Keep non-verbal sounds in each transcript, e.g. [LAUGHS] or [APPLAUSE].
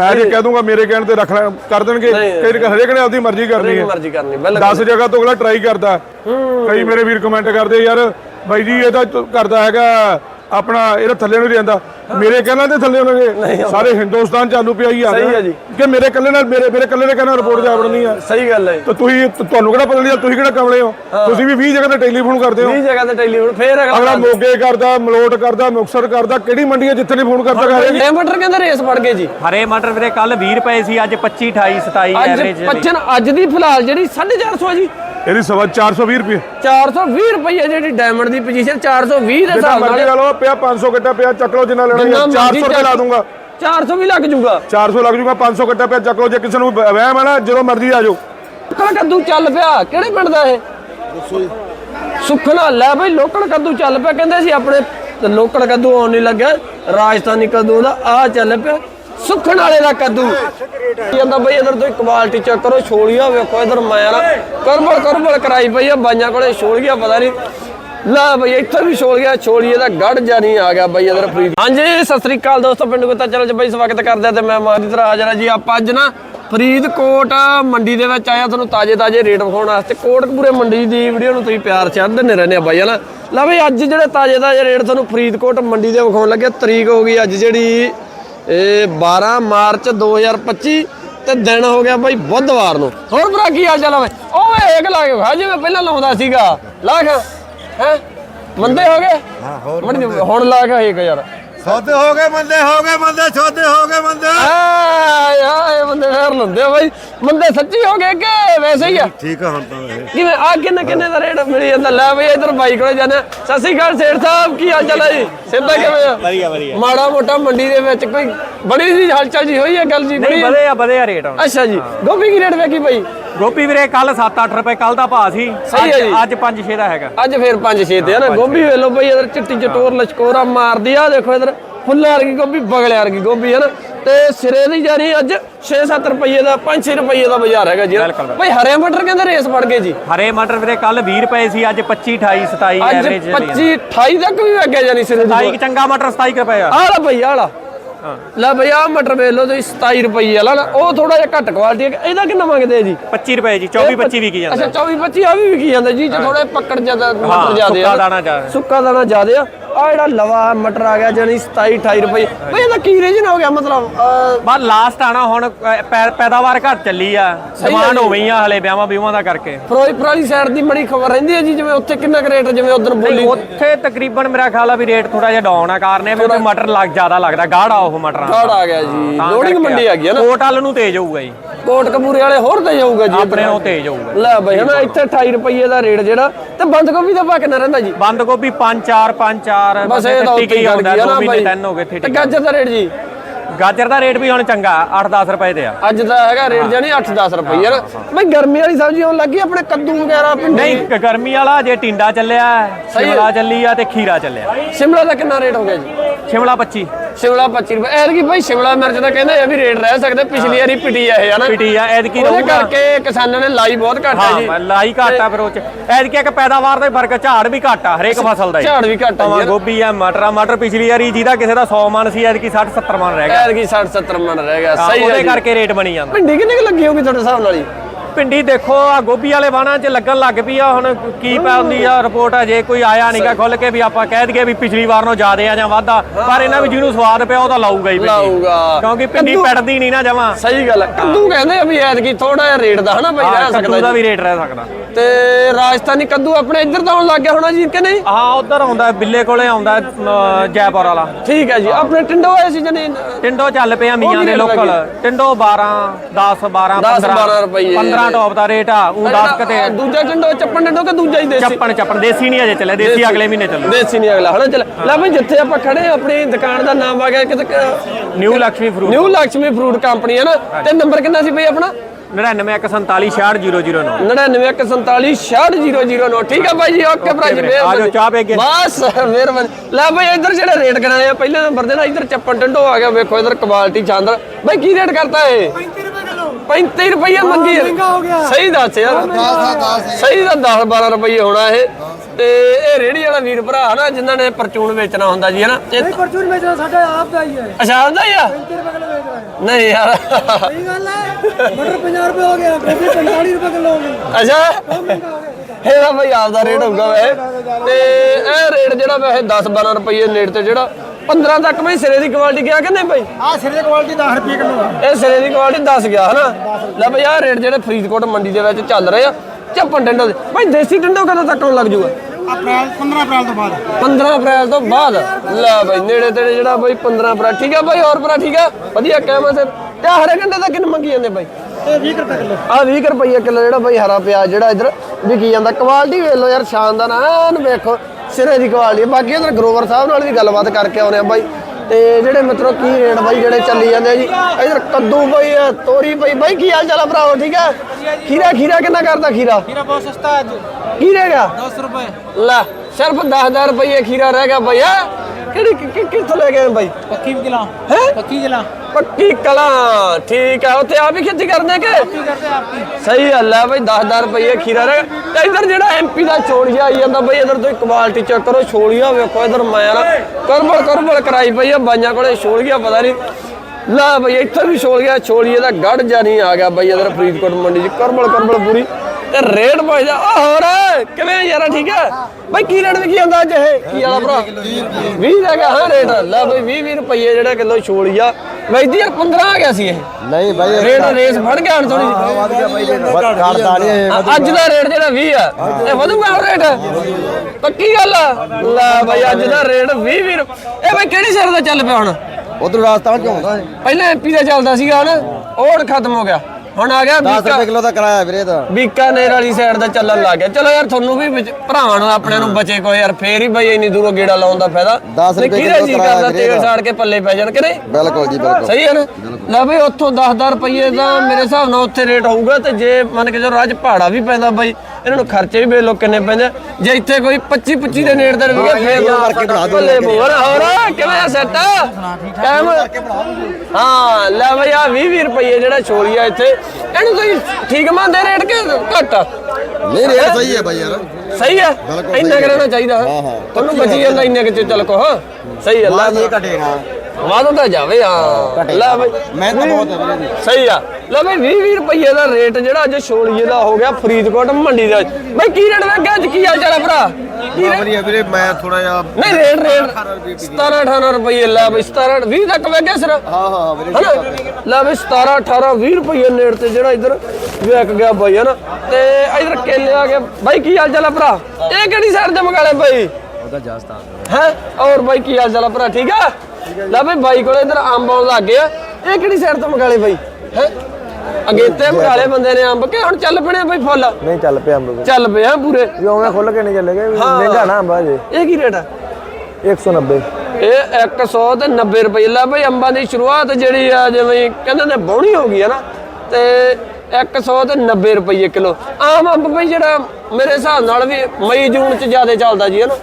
ਮੈਂ ਜੇ ਕਹਿ ਦੂੰਗਾ ਮੇਰੇ ਕਹਿਣ ਤੇ ਰੱਖ ਲੈ ਕਰ ਦੇਣਗੇ। ਕਈ ਹਰੇਕ ਨੇ ਆਪਦੀ ਮਰਜ਼ੀ ਕਰਨੀ ਹੈ। ਮਰਜ਼ੀ ਕਰਨੀ ਬਿਲਕੁਲ। 10 ਜਗ੍ਹਾ ਤੋਂ ਅਗਲਾ ਟਰਾਈ ਕਰਦਾ। ਕਈ ਮੇਰੇ ਵੀਰ ਕਮੈਂਟ ਕਰਦੇ ਯਾਰ ਬਾਈ ਜੀ ਇਹ ਤਾਂ ਤ- ਕਰਦਾ ਹੈਗਾ। ਆਪਣਾ ਇਹਦਾ ਥੱਲੇ ਨੂੰ ਜਾਂਦਾ ਮੇਰੇ ਕਹਿਣਾ ਤੇ ਥੱਲੇ ਹੋਣਗੇ। ਸਾਰੇ ਹਿੰਦੁਸਤਾਨ ਚਾਲੂ ਪਿਆ ਹੀ ਆ ਸਹੀ ਹੈ? ਜੀ। ਕਿ ਮੇਰੇ ਕੱਲੇ ਨਾਲ ਮੇਰੇ ਮੇਰੇ ਕੱਲੇ ਨੇ ਕਹਿਣਾ ਰਿਪੋਰਟ ਜਾ ਵੜਨੀ ਆ? ਸਹੀ ਗੱਲ ਹੈ ਤਾਂ ਤੁਸੀਂ ਤੁਹਾਨੂੰ ਕਿਹੜਾ ਪਤਾ ਨਹੀਂ ਤੁਸੀਂ ਕਿਹੜਾ ਕਮਲੇ ਹੋ? ਤੁਸੀਂ ਵੀ 20 ਜਗ੍ਹਾ ਤੇ ਟੈਲੀਫੋਨ ਕਰਦੇ ਹੋ। 20 ਜਗ੍ਹਾ ਤੇ ਟੈਲੀਫੋਨ ਫੇਰ ਅਗਲਾ ਮੋਗੇ ਕਰਦਾ ਮਲੋਟ ਕਰਦਾ ਮੁਕਸਰ ਕਰਦਾ ਕਿਹੜੀ ਮੰਡੀ ਹੈ ਜਿੱਥੇ ਨਹੀਂ ਫੋਨ ਕਰਦਾ ਕਰੇ ਟਮਾਟਰ ਕਹਿੰਦੇ ਰੇਸ ਫੜ ਗਏ ਜੀ। ਹਰੇ ਮਟਰ ਵੀਰੇ ਕੱਲ 20 ਰੁਪਏ ਸੀ ਅੱਜ 25 28 27 ਅੱਜ ਐਵਰੇਜ 55 ਅੱਜ ਦੀ ਫਿਲਹਾਲ ਜਿਹੜੀ 450 ਜੀ। ਇਹਦੀ ਸਵਾ 420 ਰੁਪਏ। 420 ਰੁਪਏ ਜਿਹੜੀ ਡਾਇਮੰਡ ਦੀ ਪੋਜੀਸ਼ਨ 420 ਦੇ ਹਿਸਾਬ ਨਾਲ ਪਿਆ 500 ਗੱਟਾ ਪਿਆ ਚੱਕ ਲਓ ਜਿੰਨਾ ਲੈਣਾ ਜਿੰਨਾ ਹੈ ਮਰਜ਼ੀ 400 ਰੁਪਏ ਲਾ ਦੂੰਗਾ। 400 ਵੀ ਲੱਗ ਜੂਗਾ। 400 ਲੱਗ ਜੂਗਾ 500 ਗੱਟਾ ਪਿਆ ਚੱਕ ਲਓ ਜੇ ਕਿਸੇ ਨੂੰ ਵਹਿਮ ਹੈ ਨਾ ਜਦੋਂ ਮਰਜ਼ੀ ਆ ਜਾਓ। ਲੋਕਲ ਕੱਦੂ ਚੱਲ ਪਿਆ ਕਿਹੜੇ ਪਿੰਡ ਦਾ ਇਹ? ਸੁਖਨਾ ਲੈ ਬਈ ਲੋਕਲ ਕੱਦੂ ਚੱਲ ਪਿਆ ਕਹਿੰਦੇ ਸੀ ਆਪਣੇ ਲੋਕਲ ਕੱਦੂ ਆਉਣ ਨਹੀਂ ਲੱਗਿਆ ਰਾਜਸਥਾਨੀ ਕੱਦੂ ਦਾ ਆ ਚੱਲ ਪਿਆ ਸੁਖਣ ਵਾਲੇ ਦਾ ਕੱਦੂ। ਜਾਂਦਾ ਬਈ ਇਧਰ ਤੋਂ ਕੁਆਲਿਟੀ ਚੈੱਕ ਕਰੋ ਛੋਲੀਆਂ ਵੇਖੋ ਇਧਰ ਮੈਂ ਨਾ ਕਰਬਲ ਕਰਬਲ ਕਰਾਈ ਪਈ ਆ ਬਾਈਆਂ ਕੋਲੇ ਛੋਲੀਆਂ ਪਤਾ ਨਹੀਂ ਲਾ ਬਈ, ਇੱਥੇ ਵੀ ਛੋਲ ਗਿਆ ਛੋਲੀਏ ਦਾ ਗੜ ਜਾਨੀ ਆ ਗਿਆ ਬਈ, ਇਧਰ ਫਰੀਦ। ਹਾਂਜੀ, ਸਤਿ ਸ੍ਰੀ ਅਕਾਲ ਦੋਸਤੋ, ਪਿੰਡ ਗੁੱਤਾ ਚੈਨਲ 'ਚ ਬਈ ਸਵਾਗਤ ਕਰਦੇ ਆ ਤੇ ਮੈਂ ਮਾਦੀ ਤਰ੍ਹਾਂ ਹਾਜ਼ਰ ਆ ਜੀ। ਆਪਾਂ ਅੱਜ ਨਾ ਫਰੀਦਕੋਟ ਮੰਡੀ ਦੇ ਵਿੱਚ ਆਇਆ ਤੁਹਾਨੂੰ ਤਾਜੇ ਤਾਜੇ ਰੇਟ ਵਿਖਾਉਣ ਵਾਸਤੇ। ਕੋਟਕਪੂਰੇ ਮੰਡੀ ਦੀ ਵੀਡੀਓ ਨੂੰ ਤੁਸੀਂ ਪਿਆਰ ਚਾਹ ਦਿੰਦੇ ਰਹਿੰਦੇ ਆ ਬਾਈ ਹਨਾ ਲੈ ਬਈ, ਅੱਜ ਜਿਹੜੇ ਤਾਜੇ ਤਾਜੇ ਰੇਟ ਤੁਹਾਨੂੰ ਫਰੀਦਕੋਟ ਮੰਡੀ ਦੇ ਵਿਖਾਉਣ ਲੱਗੇ, ਤਰੀਕ ਹੋ ਗਈ ਅੱਜ ਜਿਹੜੀ, ਇਹ 12 ਮਾਰਚ 2025 ਤੇ ਦਿਨ ਹੋ ਗਿਆ ਬਾਈ ਬੁੱਧਵਾਰ ਨੂੰ। ਹੋਰ ਭਰਾ, ਕੀ ਹਾਲ ਚਾਲ ਆ ਬਈ? ਓਏ ਇੱਕ ਲਾ ਜਿਵੇਂ ਪਹਿਲਾਂ ਲਾਉਂਦਾ ਸੀਗਾ। ਲਾ ਕੇ। ਹੈ? ਮੰਦੇ ਹੋ ਗਏ? ਹਾਂ ਹੋਰ ਹੁਣ ਲਾ ਕੇ ਇੱਕ ਯਾਰ। ਸੌਦੇ ਹੋ ਗਏ ਬੰਦੇ ਹੋ ਗਏ ਬੰਦੇ ਸੌਦੇ ਹੋ ਗਏ ਬੰਦੇ ਲੰਦੇ ਆ ਬਾਈ? ਬੰਦੇ ਸੱਚੀ ਹੋ ਗਏ ਕਿ ਵੈਸੇ ਹੀ ਆ? ਠੀਕ ਆ ਹੁਣ ਤਾਂ ਇਹ ਕਿਵੇਂ ਆ ਕਿੰਨੇ ਕਿੰਨੇ ਦਾ ਰੇਟ ਮਿਲੀ ਜਾਂਦਾ? ਲੈ ਬਈ ਇਧਰ ਬਾਈ ਕੋਲੇ ਆ। ਸਤਿ ਸ਼੍ਰੀ ਅਕਾਲ ਸੇਠ ਸਾਹਿਬ ਕੀ ਹਾਲ ਚਾਲ ਹੈ ਜੀ? ਸਿੱਧਾ ਕਿਵੇਂ ਆ? ਵਧੀਆ ਵਧੀਆ। ਮਾੜਾ ਮੋਟਾ ਮੰਡੀ ਦੇ ਵਿੱਚ ਕੋਈ ਬੜੀ ਜੀ ਹਲਚਲ ਜੀ ਹੋਈ ਹੈ ਗੱਲ ਜੀ ਬੜੀ? ਨਹੀਂ ਵਧੇ ਆ ਵਧੇ ਆ ਰੇਟ ਹੁਣ। ਅੱਛਾ ਜੀ ਗੋਭੀ ਕੀ ਰੇਟ ਵੇਖੀ ਬਾਈ? ਗੋਪੀ ਵੀਰੇ ਕੱਲ 7-8 ਰੁਪਏ ਕੱਲ ਦਾ ਭਾਅ ਸੀ। ਸਹੀ ਹੈ ਅੱਜ- ਜੀ। ਅੱਜ 5-6 ਦਾ ਹੈਗਾ। ਅੱਜ ਫੇਰ 5-6 ਤੇ ਆ ਨਾ ਗੋਭੀ ਵੇਖ ਲਓ ਬਈ ਇਧਰ ਚਿੱਟੀ ਚਟੋਰ ਲਚਕੋਰਾ ਮਾਰਦੀ ਆ ਦੇਖੋ ਇਧਰ। ਫੁੱਲਾਂ ਵਰਗੀ ਗੋਭੀ ਬਗਲਿਆਂ ਵਰਗੀ ਗੋਭੀ ਹੈ ਨਾ ਤੇ ਸਿਰੇ ਦੀ ਜਾਨੀ ਅੱਜ 6-7 ਰੁਪਏ ਦਾ 5-6 ਰੁਪਏ ਦਾ ਬਾਜ਼ਾਰ ਹੈਗਾ ਜੀ ਬਿਲਕੁਲ। ਬਈ ਹਰੇ ਮਟਰ ਕਹਿੰਦੇ ਰੇਸ ਫੜ ਗਏ ਜੀ। ਹਰੇ ਮਟਰ ਵੀਰੇ ਕੱਲ 20 ਰੁਪਏ ਸੀ ਅੱਜ 25 28 27 ਅੱਜ ਐਵਰੇਜ 25 28 ਤੱਕ ਵੀ ਅੱਗੇ ਜਾਨੀ ਸਿਰੇ ਦੀ 27 ਚੰਗਾ ਮਟਰ 27 ਕੁ ਰੁਪਏ ਆ। ਆਲਾ ਭਈ ਆਲਾ ਲੈ। ਭਈ ਆ ਮਟਰ ਵੇਖ ਲਓ ਤੁਸੀਂ 27 ਰੁਪਏ ਵਾਲਾ ਨਾ ਉਹ ਥੋੜਾ ਜਿਹਾ ਘੱਟ ਕੁਆਲਿਟੀ ਹੈ। ਇਹਦਾ ਕਿੰਨਾ ਮੰਗਦੇ ਆ ਜੀ? 25 ਰੁਪਏ ਜੀ 24 25 ਵਿਕੀ ਜਾਂਦਾ। ਅੱਛਾ 24 25 ਆ ਵੀ ਵਿਕੀ ਜਾਂਦਾ ਜੀ ਜੇ ਥੋੜੇ ਪੱਕੜ ਜ਼ਿਆਦਾ ਮਟਰ ਜਿਆਦੇ ਸੁੱਕਾ ਦਾਣਾ ਜ਼ਿਆਦਾ। ਸੁੱਕਾ ਦਾਣਾ ਜਿਆਦੇ ਆ। ਆ ਜਿਹੜਾ ਲਵਾ ਮਟਰ ਆ ਗਿਆ ਜਾਨੀ 27 28 ਰੁਪਏ। ਭਈ ਇਹਦਾ ਕੀ ਰੀਜਨ ਹੋ ਗਿਆ ਮਤਲਬ ਬਸ ਲਾਸਟ ਆਣਾ ਹੁਣ ਪੈ- ਪੈਦਾਵਾਰ ਘੱਟ ਚੱਲੀ ਆ। ਸਹੀ ਡਿਮਾਂਡ ਹੈ ਜੀ। ਹੋ ਗਈ ਆ ਹਲੇ ਵਿਆਹਾਂ ਵਿਊਹਾਂ ਦਾ ਕਰਕੇ। ਫਿਰੋਜ਼ਪੁਰ ਵਾਲੀ ਸਾਈਡ ਦੀ ਬੜੀ ਖਬਰ ਰਹਿੰਦੀ ਹੈ ਜੀ ਜਿਵੇਂ ਉੱਥੇ ਕਿੰਨਾ ਕੁ ਰੇਟ ਜਿਵੇਂ ਉਦੋਂ ਬੋਲੀ। ਉੱਥੇ ਤਕਰੀਬਨ ਮੇਰਾ ਖਿਆਲ ਆ ਵੀ ਰੇਟ ਥੋੜਾ ਜਿਹਾ ਡਾਊਨ ਆ ਕਾਰਨ ਇਹ ਵੀ ਉੱਥੇ ਮਟਰ ਲੱਗ ਜ਼ਿਆਦਾ ਲੱਗਦਾ ਗਾੜਾ ਉਹ ਮਟਰਾਂ ਦਾ। ਕਾੜ ਆ ਗਿਆ ਜੀ। ਤਾਂ ਲੋਡਿੰਗ ਕਰਕੇ ਮੰਡੀ ਆ ਗਈ ਹੈ ਨਾ। ਕੋਟ ਵੱਲ ਨੂੰ ਤੇਜ਼ ਹੋਊਗਾ ਜੀ। ਕੋਟ ਕਪੂਰੇ ਵਾਲੇ ਹੋਰ ਤੇ ਜਾਊਗਾ ਜੀ ਆਪਣੇ ਉਹ ਤੇਜ਼ ਹੋਊਗਾ। ਲੈ ਬਈ ਹਨਾ ਇੱਥੇ 28 ਰੁਪਏ ਦਾ ਰੇਟ ਜਿਹੜਾ ਤੇ ਬੰਦ ਗੋਭੀ ਦਾ ਭਾਅ ਕਿੰਨਾ ਰਹਿੰਦਾ ਜੀ? ਬੰਦ ਗੋਭੀ 5 4 5 4 ਬਸ ਇਹ ਤਾਂ ਉੱਤੇ ਹੀ ਗਿਆ 2 ਨਾ ਮਹੀਨੇ ਬਾਈ। ਤਿੰਨ ਹੋ ਗਏ ਇੱਥੇ ਤੇ ਗਾਜਰ ਦਾ ਰੇਟ ਜੀ। ਗਾਜਰ ਦਾ ਰੇਟ ਵੀ ਹੁਣ ਚੰਗਾ 8-10 ਰੁਪਏ ਤੇ ਆ। ਅੱਜ ਦਾ ਹੈਗਾ ਰੇਟ ਜਾਨੀ 8-10 ਰੁਪਏ ਨਾ ਬਈ ਗਰਮੀ ਵਾਲੀ ਸਬਜ਼ੀ ਆਉਣ ਲੱਗੀ ਆਪਣੇ ਕੱਦੂ ਵਗੈਰਾ ਭਿੰਡੀ। ਨਹੀਂ ਗਰਮੀ ਵਾਲਾ ਜੇ ਟਿੰਡਾ ਚੱਲਿਆ। ਸ਼ਿਮਲਾ ਚੱਲੀ ਆ ਤੇ ਖੀਰਾ ਚੱਲਿਆ। ਸ਼ਿਮਲਾ ਦਾ ਕਿੰਨਾ ਰੇਟ ਹੋ ਗਿਆ ਜੀ? ਸ਼ਿਮਲਾ 25 ਸ਼ਿਮਲਾ 25 ਰੁਪਏ। ਐਤਕੀ ਭਾਈ ਸ਼ਿਮਲਾ ਮਿਰਚ ਦਾ ਕਹਿੰਦੇ ਇਹ ਵੀ ਰੇਟ ਰਹਿ ਸਕਦੇ ਪਿਛਲੀ ਵਾਰੀ ਪਿਟੀ ਆ ਇਹ ਹਨਾ? ਪਿਟੀ ਆ ਐਤਕੀ ਰਹੂਗਾ। ਕਰਕੇ ਕਿਸਾਨਾਂ ਨੇ ਲਾਈ ਬਹੁਤ ਘੱਟ ਹੈ ਜੀ। ਹਾਂ ਲਾਈ ਘਾਟਾ ਫਿਰ ਉਹ ਚ। ਐਤਕੀ ਇੱਕ ਪੈਦਾਵਾਰ ਦਾ ਫ਼ਰਕ ਆ, ਝਾੜ ਵੀ ਘੱਟ ਆ ਹਰੇਕ ਫਸਲ ਦਾ ਝਾੜ ਵੀ ਘੱਟ ਆ ਗੋਭੀ ਆ ਮਟਰ ਆ ਮਟਰ ਪਿਛਲੀ ਵਾਰੀ ਜਿਹਦਾ ਕਿਸੇ ਦਾ 100 ਮਨ ਸੀ ਐਤਕੀ 60 70 ਮਨ ਰਹਿ ਗਿਆ। ਐਤਕੀ 60 70 ਮਣ ਰਹਿ ਗਿਆ ਸਹੀ ਉਹਦੇ ਕਰਕੇ ਰੇਟ ਬਣੀ ਜਾਂਦਾ। ਭਿੰਡੀ ਕਿੰਨੀ ਕੁ ਲੱਗੀ ਹੋਗੀ ਤੁਹਾਡੇ ਹਿਸਾਬ ਨਾਲ ਜੀ? ਪਿੰਡੀ ਦੇਖੋ ਆ ਗੋਭੀ ਵਾਲੇ ਬਾਣਾ 'ਚ ਲੱਗਣ ਲੱਗ ਪਈ ਆ ਹੁਣ ਕੀ ਪਾਉਂਦੀ ਆ ਰਿਪੋਰਟ ਆ ਜੇ ਕੋਈ ਆਇਆ ਨਹੀਂਗਾ ਖੁੱਲ ਕੇ ਵੀ ਆਪਾਂ ਕਹਿ ਦਈਏ ਵੀ ਪਿਛਲੀ ਵਾਰ ਨਾਲੋਂ ਜ਼ਿਆਦੇ ਆ ਜਾਂ ਵਾਧਾ ਪਰ ਇਹਨਾਂ ਵੀ ਜਿਹਨੂੰ ਸਵਾਦ ਪਿਆ ਉਹ ਤਾਂ ਲਾਊਗਾ ਹੀ ਪਿੰਡੀ। ਲਾਊਗਾ। ਕਿਉਂਕਿ ਪਿੰਡੀ ਕੱਦੂ- ਪੈੜਦੀ ਨਹੀਂ ਨਾ ਜਮਾ। ਸਹੀ ਗੱਲ ਕੱਦੂ ਕਹਿੰਦੇ ਆ ਵੀ ਐਤਕੀ ਥੋੜਾ ਜਿਹਾ ਰੇਟ ਦਾ ਹਨਾ ਬਈ ਰਹਿ ਕੱਦੂ ਸਕਦਾ ਦਾ ਜੀ। ਵੀ ਰੇਟ ਰਹਿ ਸਕਦਾ। ਤੇ ਰਾਜਸਥਾਨੀ ਕੱਦੂ ਆਪਣੇ ਇੱਧਰ ਤਾਂ ਆਉਣ ਲੱਗ ਗਿਆ ਹੋਣਾ ਜੀ ਕਿ ਨਹੀਂ? ਹਾਂ ਉਧਰ ਆਉਂਦਾ ਬਿੱਲੇ ਕੋਲੇ ਆਉਂਦਾ ਜੈਪੁਰ ਵਾਲਾ। ਠੀਕ ਹੈ ਜੀ ਆਪਣੇ ਟਿੰਡੋ ਆਏ ਸੀ ਜਨੇ ਟਿੰਡੋ ਚੱਲ ਪਿਆ ਮੀਆਂ ਦੇ ਲੋਕਲ? ਟਿੰਡੋ 12 10 12 10, 15 12 ਰੁਪਈਏ। 15 17 ਟੌਪ ਦਾ ਰੇਟ ਆ? ਉਹ 10 ਕਿਤੇ। ਦੂਜਾ ਡੰਡੋ ਚੱਪਣ ਡੰਡੋ ਕਿ ਦੂਜਾ ਹੀ ਦੇਸੀ? ਚੱਪਣ ਚੱਪਣ ਦੇਸੀ ਨਹੀਂ ਅਜੇ ਚੱਲੇ ਦੇਸੀ ਅਗਲੇ ਮਹੀਨੇ ਚੱਲੂ। ਦੇਸੀ ਨਹੀਂ ਅਗਲਾ ਹਣਾ ਚੱਲ। ਲੈ ਬਈ ਜਿੱਥੇ ਆਪਾਂ ਖੜੇ ਆਪਣੀ ਦੁਕਾਨ ਦਾ ਨਾਮ ਆ ਗਿਆ ਕਿਤੇ new Lakshmi fruit new Lakshmi fruit company ਹੈ ਨਾ ਤੇ ਨੰਬਰ ਕਿੰਨਾ ਸੀ ਬਈ ਆਪਣਾ? 9914460009 9914460009 ਠੀਕ ਆ ਭਾਈ ਜੀ ਓਕੇ ਭਰਾ ਜੀ ਆ ਜਾਓ ਚਾਹ ਪੀ ਕੇ। ਬਸ ਮਿਹਰਬਾਨੀ। ਲੈ ਭਾਈ ਇੱਧਰ ਜਿਹੜਾ ਰੇਟ ਗਣਾਏ ਆ ਪਹਿਲੇ ਨੰਬਰ ਦੇ ਨਾਲ ਇੱਧਰ ਚੱਪਲ ਡੰਡੋ ਆ ਗਿਆ ਵੇਖੋ ਇੱਧਰ ਕੁਆਲਿਟੀ ਚਾਂਦਰ। ਭਾਈ ਕੀ ਰੇਟ ਕਰਤਾ ਇਹ? 35 ਰੁਪਏ ਕਿਲੋ 35 ਰੁਪਏ ਮੰਗੀ ਹੈ। ਸਹੀ ਦੱਸ ਯਾਰ। ਸਹੀ ਦਾ 10 12 ਰੁਪਏ ਹੋਣਾ ਇਹ। ਤੇ ਇਹ ਰੇੜੀ ਵਾਲਾ ਵੀਰ ਭਰਾ ਹਨਾ ਜਿਨ੍ਹਾਂ ਨੇ ਪਰਚੂਨ ਵੇਚਣਾ ਹੁੰਦਾ ਜੀ ਹਨਾ? ਇਹ ਨਹੀਂ ਪਰਚੂਨ ਵੇਚਣਾ ਸਾਡਾ ਆਪ ਦਾ ਹੀ ਹੈ। ਅੱਛਾ ਆਉਂਦਾ ਹੀ ਆ? 30 ਰੁਪਏ ਕਿਲੋ ਵੇਚ ਰਹੇ। ਨਹੀਂ ਯਾਰ। ਸਹੀ ਗੱਲ ਹੈ। ਮਟਰ 50 ਰੁਪਏ ਹੋ ਗਿਆ ਗੋਭੀ 45 ਰੁਪਏ ਕਿਲੋ ਹੋ ਗਈ। ਅੱਛਾ। ਇਹਦਾ ਬਈ ਆਪਦਾ ਰੇਟ ਹੋਊਗਾ ਵੈਸੇ। ਤੇ ਇਹ ਰੇਟ ਜਿਹੜਾ ਵੈਸੇ 10 12 ਰੁਪਏ ਨੇੜ ਤੇ ਜਿਹੜਾ 15 ਤੱਕ ਬਈ ਸਿਰੇ ਦੀ ਕੁਆਲਿਟੀ ਗਿਆ ਕਿ ਨਹੀਂ ਬਈ? ਆ ਸਿਰੇ ਕੁਆਲਿਟੀ 10 ਰੁਪਏ ਕਿਲੋ ਆ। ਇਹ ਸਿਰੇ ਦੀ ਕੁਆਲਿਟੀ 10 ਗਿਆ ਹਨਾ? ਲੈ ਬਈ ਆਹ ਰੇਟ ਜਿਹੜੇ ਫਰੀਦਕੋਟ ਮੰਡੀ ਦੇ ਵਿੱਚ ਚੱਲ ਰਹੇ ਆ ਚੱਪਣ ਟੰਡੋ ਦੇ। ਬਈ ਦੇਸੀ ਟੰਡੋ ਕਦੋਂ ਤੱਕ ਆਉਣ ਲੱਗ ਜੂਗਾ? ਅਪ੍ਰੈਲ 15 ਅਪ੍ਰੈਲ ਤੋਂ ਬਾਅਦ। 15 ਅਪ੍ਰੈਲ ਤੋਂ ਬਾਅਦ? ਲੈ ਬਈ ਨੇੜੇ ਤੇੜੇ ਜਿਹੜਾ ਬਈ 15 ਅਪ੍ਰੈਲ ਠੀਕ ਆ ਬਈ ਹੋਰ ਭਰਾ ਠੀਕ ਆ? ਵਧੀਆ ਕਹਿਮਾ ਤੇ ਤੇ ਹਰੇ ਘੰਟੇ ਦਾ ਕਿੰਨ ਮੰਗੀ ਜਾਂਦੇ ਬਈ? ਇਹ 20 ਰੁਪਏ ਕਿਲੋ। ਆ 20 ਕੁ ਰੁਪਈਏ ਕਿਲੋ ਜਿਹੜਾ ਬਈ ਹਰਾ ਪਿਆਜ਼ ਜਿਹੜਾ ਇਧਰ ਵਿਕੀ ਜਾਂਦਾ। ਕੁਆਲਿਟੀ ਵੇਖ ਲਓ ਯਾਰ ਸ਼ਾਨਦਾਰ ਐਨ ਵੇਖੋ। ਸਿਰੇ ਦੀ ਕੁਆਲਿਟੀ ਬਾਕੀ ਇਧਰ ਗਰੋਵਰ ਸਾਹਿਬ ਨਾਲ ਵੀ ਗੱਲਬਾਤ ਕਰਕੇ ਆਉਨੇ ਆ ਬਾਈ। ਤੇ ਜਿਹੜੇ ਮਿੱਤਰੋ ਕੀ ਰੇਟ ਬਾਈ ਜਿਹੜੇ ਚੱਲੀ ਜਾਂਦੇ ਆ ਜੀ? ਇਧਰ ਕੱਦੂ ਬਈ ਆ, ਤੋਰੀ ਬਈ। ਬਾਈ ਕੀ ਹਾਲ ਚਾਲ ਆ ਭਰਾਓ ਠੀਕ ਆ? ਖੀਰਾ ਖੀਰਾ ਕਿੰਨਾ ਕਰਦਾ ਖੀਰਾ? ਖੀਰਾ ਬਹੁਤ ਸਸਤਾ ਅੱਜ। ਕੀ ਰਹਿ ਗਿਆ 10 ਰੁਪਏ। ਲੈ ਸਿਰਫ 10000 ਰੁਪਏ ਖੀਰਾ ਰਹਿ ਗਿਆ ਬਈ ਆ ਕਿਹੜੀ ਕਿੱਥੋਂ ਲੈ ਗਏ ਬਾਈ? ਪੱਕੀ ਕਿਲਾ। ਹੈ? ਪੱਕੀ ਕਿਲਾ। ਪੱਕੀ ਕਲਾ। ਠੀਕ ਹੈ ਉੱਥੇ ਆਪ ਹੀ ਖੇਤੀ ਕਿ? ਕਰਦੇ ਆਪ ਕੀ ਸਹੀ ਗੱਲ ਹੈ ਬਈ 10000 ਰੁਪਏ ਖੀਰਾ ਰਹਿ ਤੇ ਇਧਰ ਜਿਹੜਾ ਐਮਪੀ ਦਾ ਛੋਲੀਆ ਆਈ ਜਾਂਦਾ ਬਈ, ਇਧਰ ਤੁਸੀਂ ਕੁਆਲਿਟੀ ਚੈੱਕ ਕਰੋ, ਛੋਲੀਆ ਵੇਖੋ, ਇਧਰ ਮੈਂ ਨਾ ਕਰਬਲ ਕਰਬਲ ਕਰਾਈ ਪਈ ਆ, ਬਾਈਆਂ ਕੋਲੇ ਛੋਲੀਆ, ਪਤਾ ਨਹੀਂ ਲਾ ਬਈ, ਇੱਥੇ ਵੀ ਛੋਲੀਆ ਛੋਲੀਏ ਦਾ ਗੜ ਜਾਨੀ ਆ ਗਿਆ ਬਈ, ਇਧਰ ਫਰੀਦਕੋਟ ਮੰਡੀ 'ਚ। ਕਰਬਲ ਕਰਬਲ ਪੂਰੀ। ਤੇ ਰੇਟ ਭਾਈ ਦਾ ਆ ਹੋਰ ਕਿਵੇਂ ਯਾਰਾ, ਠੀਕ ਹੈ? ਬਈ, ਕੀ ਰੇਟ ਵਿਕੀ ਜਾਂਦਾ ਅੱਜ ਇਹ? ਕੀ ਵਾਲਾ ਭਰਾ? 20 ਦਾ ਗਿਆ ਹਾਂ ਰੇਟ। ਲੈ ਬਈ 20 20 ਰੁਪਏ ਜਿਹੜਾ ਕਿਲੋ ਛੋਲੀਆ ਵੈਦੀ ਯਾਰ 15 ਆ ਗਿਆ ਸੀ ਇਹ। ਨਹੀਂ ਬਾਈ ਰੇਟ ਰੇਸ ਫੜ ਗਿਆ ਹੁਣ ਥੋੜੀ ਕੱਟਦਾ ਨਹੀਂ ਅ- ਅੱਜ ਦਾ ਰੇਟ ਜਿਹੜਾ 20 ਆ ਇਹ ਵਧੂਗਾ ਹੁਣ ਰੇਟ? ਪੱਕੀ ਗੱਲ ਆ। ਲੈ ਬਾਈ ਅੱਜ ਦਾ ਰੇਟ 20 20 ਇਹ ਬਾਈ ਕਿਹੜੀ ਸਾਈਡ ਦਾ ਚੱਲ ਪਿਆ ਹੁਣ? ਉਧਰ ਰਾਜਸਥਾਨ ਚੋਂ ਆਉਂਦਾ ਪਹਿਲਾਂ ਐਮਪੀ ਦਾ ਚੱਲਦਾ ਸੀਗਾ ਨਾ ਉਹ ਹੁਣ ਖਤਮ ਹੋ ਗਿਆ। ਹੁਣ ਆ ਗਿਆ 10 ਬੀਕਾ। ਰੁਪਏ ਕਿਲੋ ਦਾ ਕਿਰਾਇਆ ਵੀਰੇ ਦਾ ਬੀਕਾਨੇਰ ਵਾਲੀ ਸਾਈਡ ਦਾ ਚੱਲਣ ਲੱਗ ਗਿਆ। ਚਲੋ ਯਾਰ ਤੁਹਾਨੂੰ ਵੀ ਭਰਾਵਾਂ ਨੂੰ ਆਪਣਿਆਂ ਨੂੰ ਬਚੇ ਕੋ ਯਾਰ ਫੇਰ ਹੀ ਬਈ ਇੰਨੀ ਦੂਰੋਂ ਗੇੜਾ ਲਾਉਣ ਦਾ ਫਾਇਦਾ। ਦਸ ਨਹੀਂ, ਰੁਪਏ ਕਿਹਦਾ ਕਿੱਲੋ ਜੀ ਕਰਦਾ ਤੇਲ। ਸਾੜ ਕੇ ਪੱਲੇ ਪੈ ਜਾਣ ਕਿ ਨਹੀਂ? ਬਿਲਕੁਲ ਜੀ ਬਿਲਕੁਲ। ਸਹੀ ਹੈ ਨਾ? ਲੈ ਬਈ ਉੱਥੋਂ 10-10 ਰੁਪਏ ਦਾ ਮੇਰੇ ਹਿਸਾਬ ਨਾਲ ਉੱਥੇ ਰੇਟ ਹੋਊਗਾ ਤੇ ਜੇ ਮੰਨ ਕੇ ਜੋ ਰਾਜ ਭਾੜਾ ਵੀ ਪੈਂਦਾ ਬਾਈ ਇਹਨਾਂ ਨੂੰ ਖਰਚੇ ਵੀ ਵੇਖ ਲੋ ਕਿੰਨੇ ਪੈਂਦੇ। ਜੇ ਇੱਥੇ ਕੋਈ 25-25 ਦੇ ਨੇੜੇ ਤੇ ਵਿਕਿਆ ਫੇਰ ਵੀਹ ਕਰਕੇ ਬਣਾ ਦਿਓ ਬੱਲੇ ਬੋਰ ਹੋਰ ਕਿਵੇਂ ਆ ਸੈੱਟ ਕਾਇਮ ਹਾਂ ਲੈ ਬਈ ਆ 20-20 ਰੁਪਏ ਜਿਹੜਾ ਛੋਲੀਆ ਇੱਥੇ। ਇਹਨੂੰ ਤੁਸੀਂ ਠੀਕ ਮੰਨਦੇ ਰੇਟ ਕਿ ਘੱਟ? ਨਹੀਂ ਰੇਟ ਸਹੀ ਹੈ ਬਾਈ ਯਾਰ। ਸਹੀ ਬਿਲਕੁਲ ਇੰਨਾ ਸਹੀ ਕੁ ਰਹਿਣਾ ਚਾਹੀਦਾ। ਹਾਂ, ਹਾਂ। ਤੁਹਾਨੂੰ ਬਚੀ ਜਾਂਦਾ ਇੰਨੇ ਕਿ ਚੱਲ ਕੋ ਸਹੀ ਆ ਲੈ ਬਾਅਦ ਇਹ ਘਟੇਗਾ। ਵਾਦੋਂ ਤਾਂ ਜਾਵੇ ਹਾਂ। ਲੈ ਬਈ ਬਹੁਤ ਹੈ ਵੀਰੇ ਦੀ। ਸਹੀ ਆ। ਲੈ ਬਈ 20 20 ਰੁਪਏ ਦਾ ਰੇਟ ਜਿਹੜਾ ਅੱਜ ਛੋਲੀਏ ਦਾ ਹੋ ਗਿਆ ਫਰੀਦਕੋਟ ਮੰਡੀ ਦਾ। ਬਈ ਕੀ ਰੇਟ ਲੱਗਿਆ ਅੱਜ ਕੀ ਹਾਲ ਚਾਲ ਆ ਭਰਾ? ਕੀ ਰੇਟ ਵਧੀਆ ਵੀਰੇ ਮੈਂ ਥੋੜਾ ਜਿਹਾ ਨਹੀਂ ਰੇਟ ਰੇਟ 17 18 ਰੁਪਏ ਲੈ ਬਈ 17 20 ਤੱਕ ਵੇਗਿਆ ਸਿਰ। ਹਾਂ ਹਾਂ ਵੀਰੇ ਹਨਾ? ਲੈ ਬਈ 17 18 20 ਰੁਪਏ ਨੇੜ ਤੇ ਜਿਹੜਾ ਇਧਰ ਵਿਕ ਗਿਆ ਬਾਈ ਹਨਾ? ਤੇ ਇਧਰ ਕੇਲੇ ਆ ਗਏ। ਬਾਈ ਕੀ ਹਾਲ ਚਾਲ ਆ ਭਰਾ? ਇਹ ਕਿਹੜੀ ਸਾਈਡ ਤੇ ਮਗਾਲੇ ਬਾਈ? ਉਹਦਾ ਜਸਤਾਨ ਹੈ? ਔਰ ਬਾਈ ਕੀ ਹਾਲ ਚਾਲ ਆ ਭਰਾ ਠੀਕ ਆ? ਲੈ ਬਈ ਬਾਈ ਕੋਲੇ ਇਧਰ ਅੰਬ ਆਉਣ ਲੱਗ ਗਏ ਆ। ਇਹ ਕਿਹੜੀ ਸਾਈਡ ਤੋਂ ਮਗਾਲੇ ਬਾਈ? ਹੈ? ਅਗੇਤੇ ਮਗਾਲੇ ਬੰਦੇ ਨੇ ਅੰਬ। ਕਿ ਹੁਣ ਚੱਲ ਪਣੇ ਬਈ ਫੁੱਲ? ਨਹੀਂ ਚੱਲ ਪਿਆ ਅੰਬ ਚੱਲ ਪਏ ਆ ਪੂਰੇ। ਉਵੇਂ ਖੁੱਲ ਕੇ ਨਹੀਂ ਚੱਲੇਗੇ। ਮਹਿੰਗਾ ਨਾ ਅੰਬਾ ਜੇ। ਇਹ ਕੀ ਰੇਟ ਆ? 190 ਇਹ 100 ਤੇ 90 ਰੁਪਏ। ਲੈ ਬਈ ਅੰਬਾਂ ਦੀ ਸ਼ੁਰੂਆਤ ਜਿਹੜੀ ਆ ਜਿਵੇਂ ਕਹਿੰਦੇ ਨੇ ਬੌਣੀ ਹੋ ਗਈ ਹੈ ਨਾ। ਤੇ 100 ਤੇ 90 ਰੁਪਏ ਕਿਲੋ। ਆਮ ਅੰਬ ਬਈ ਜਿਹੜਾ ਮੇਰੇ ਹਿਸਾਬ ਨਾਲ ਵੀ ਮਈ ਜੂਨ ਚ ਜ਼ਿਆਦਾ ਚੱਲਦਾ ਜੀ ਹੈ ਨਾ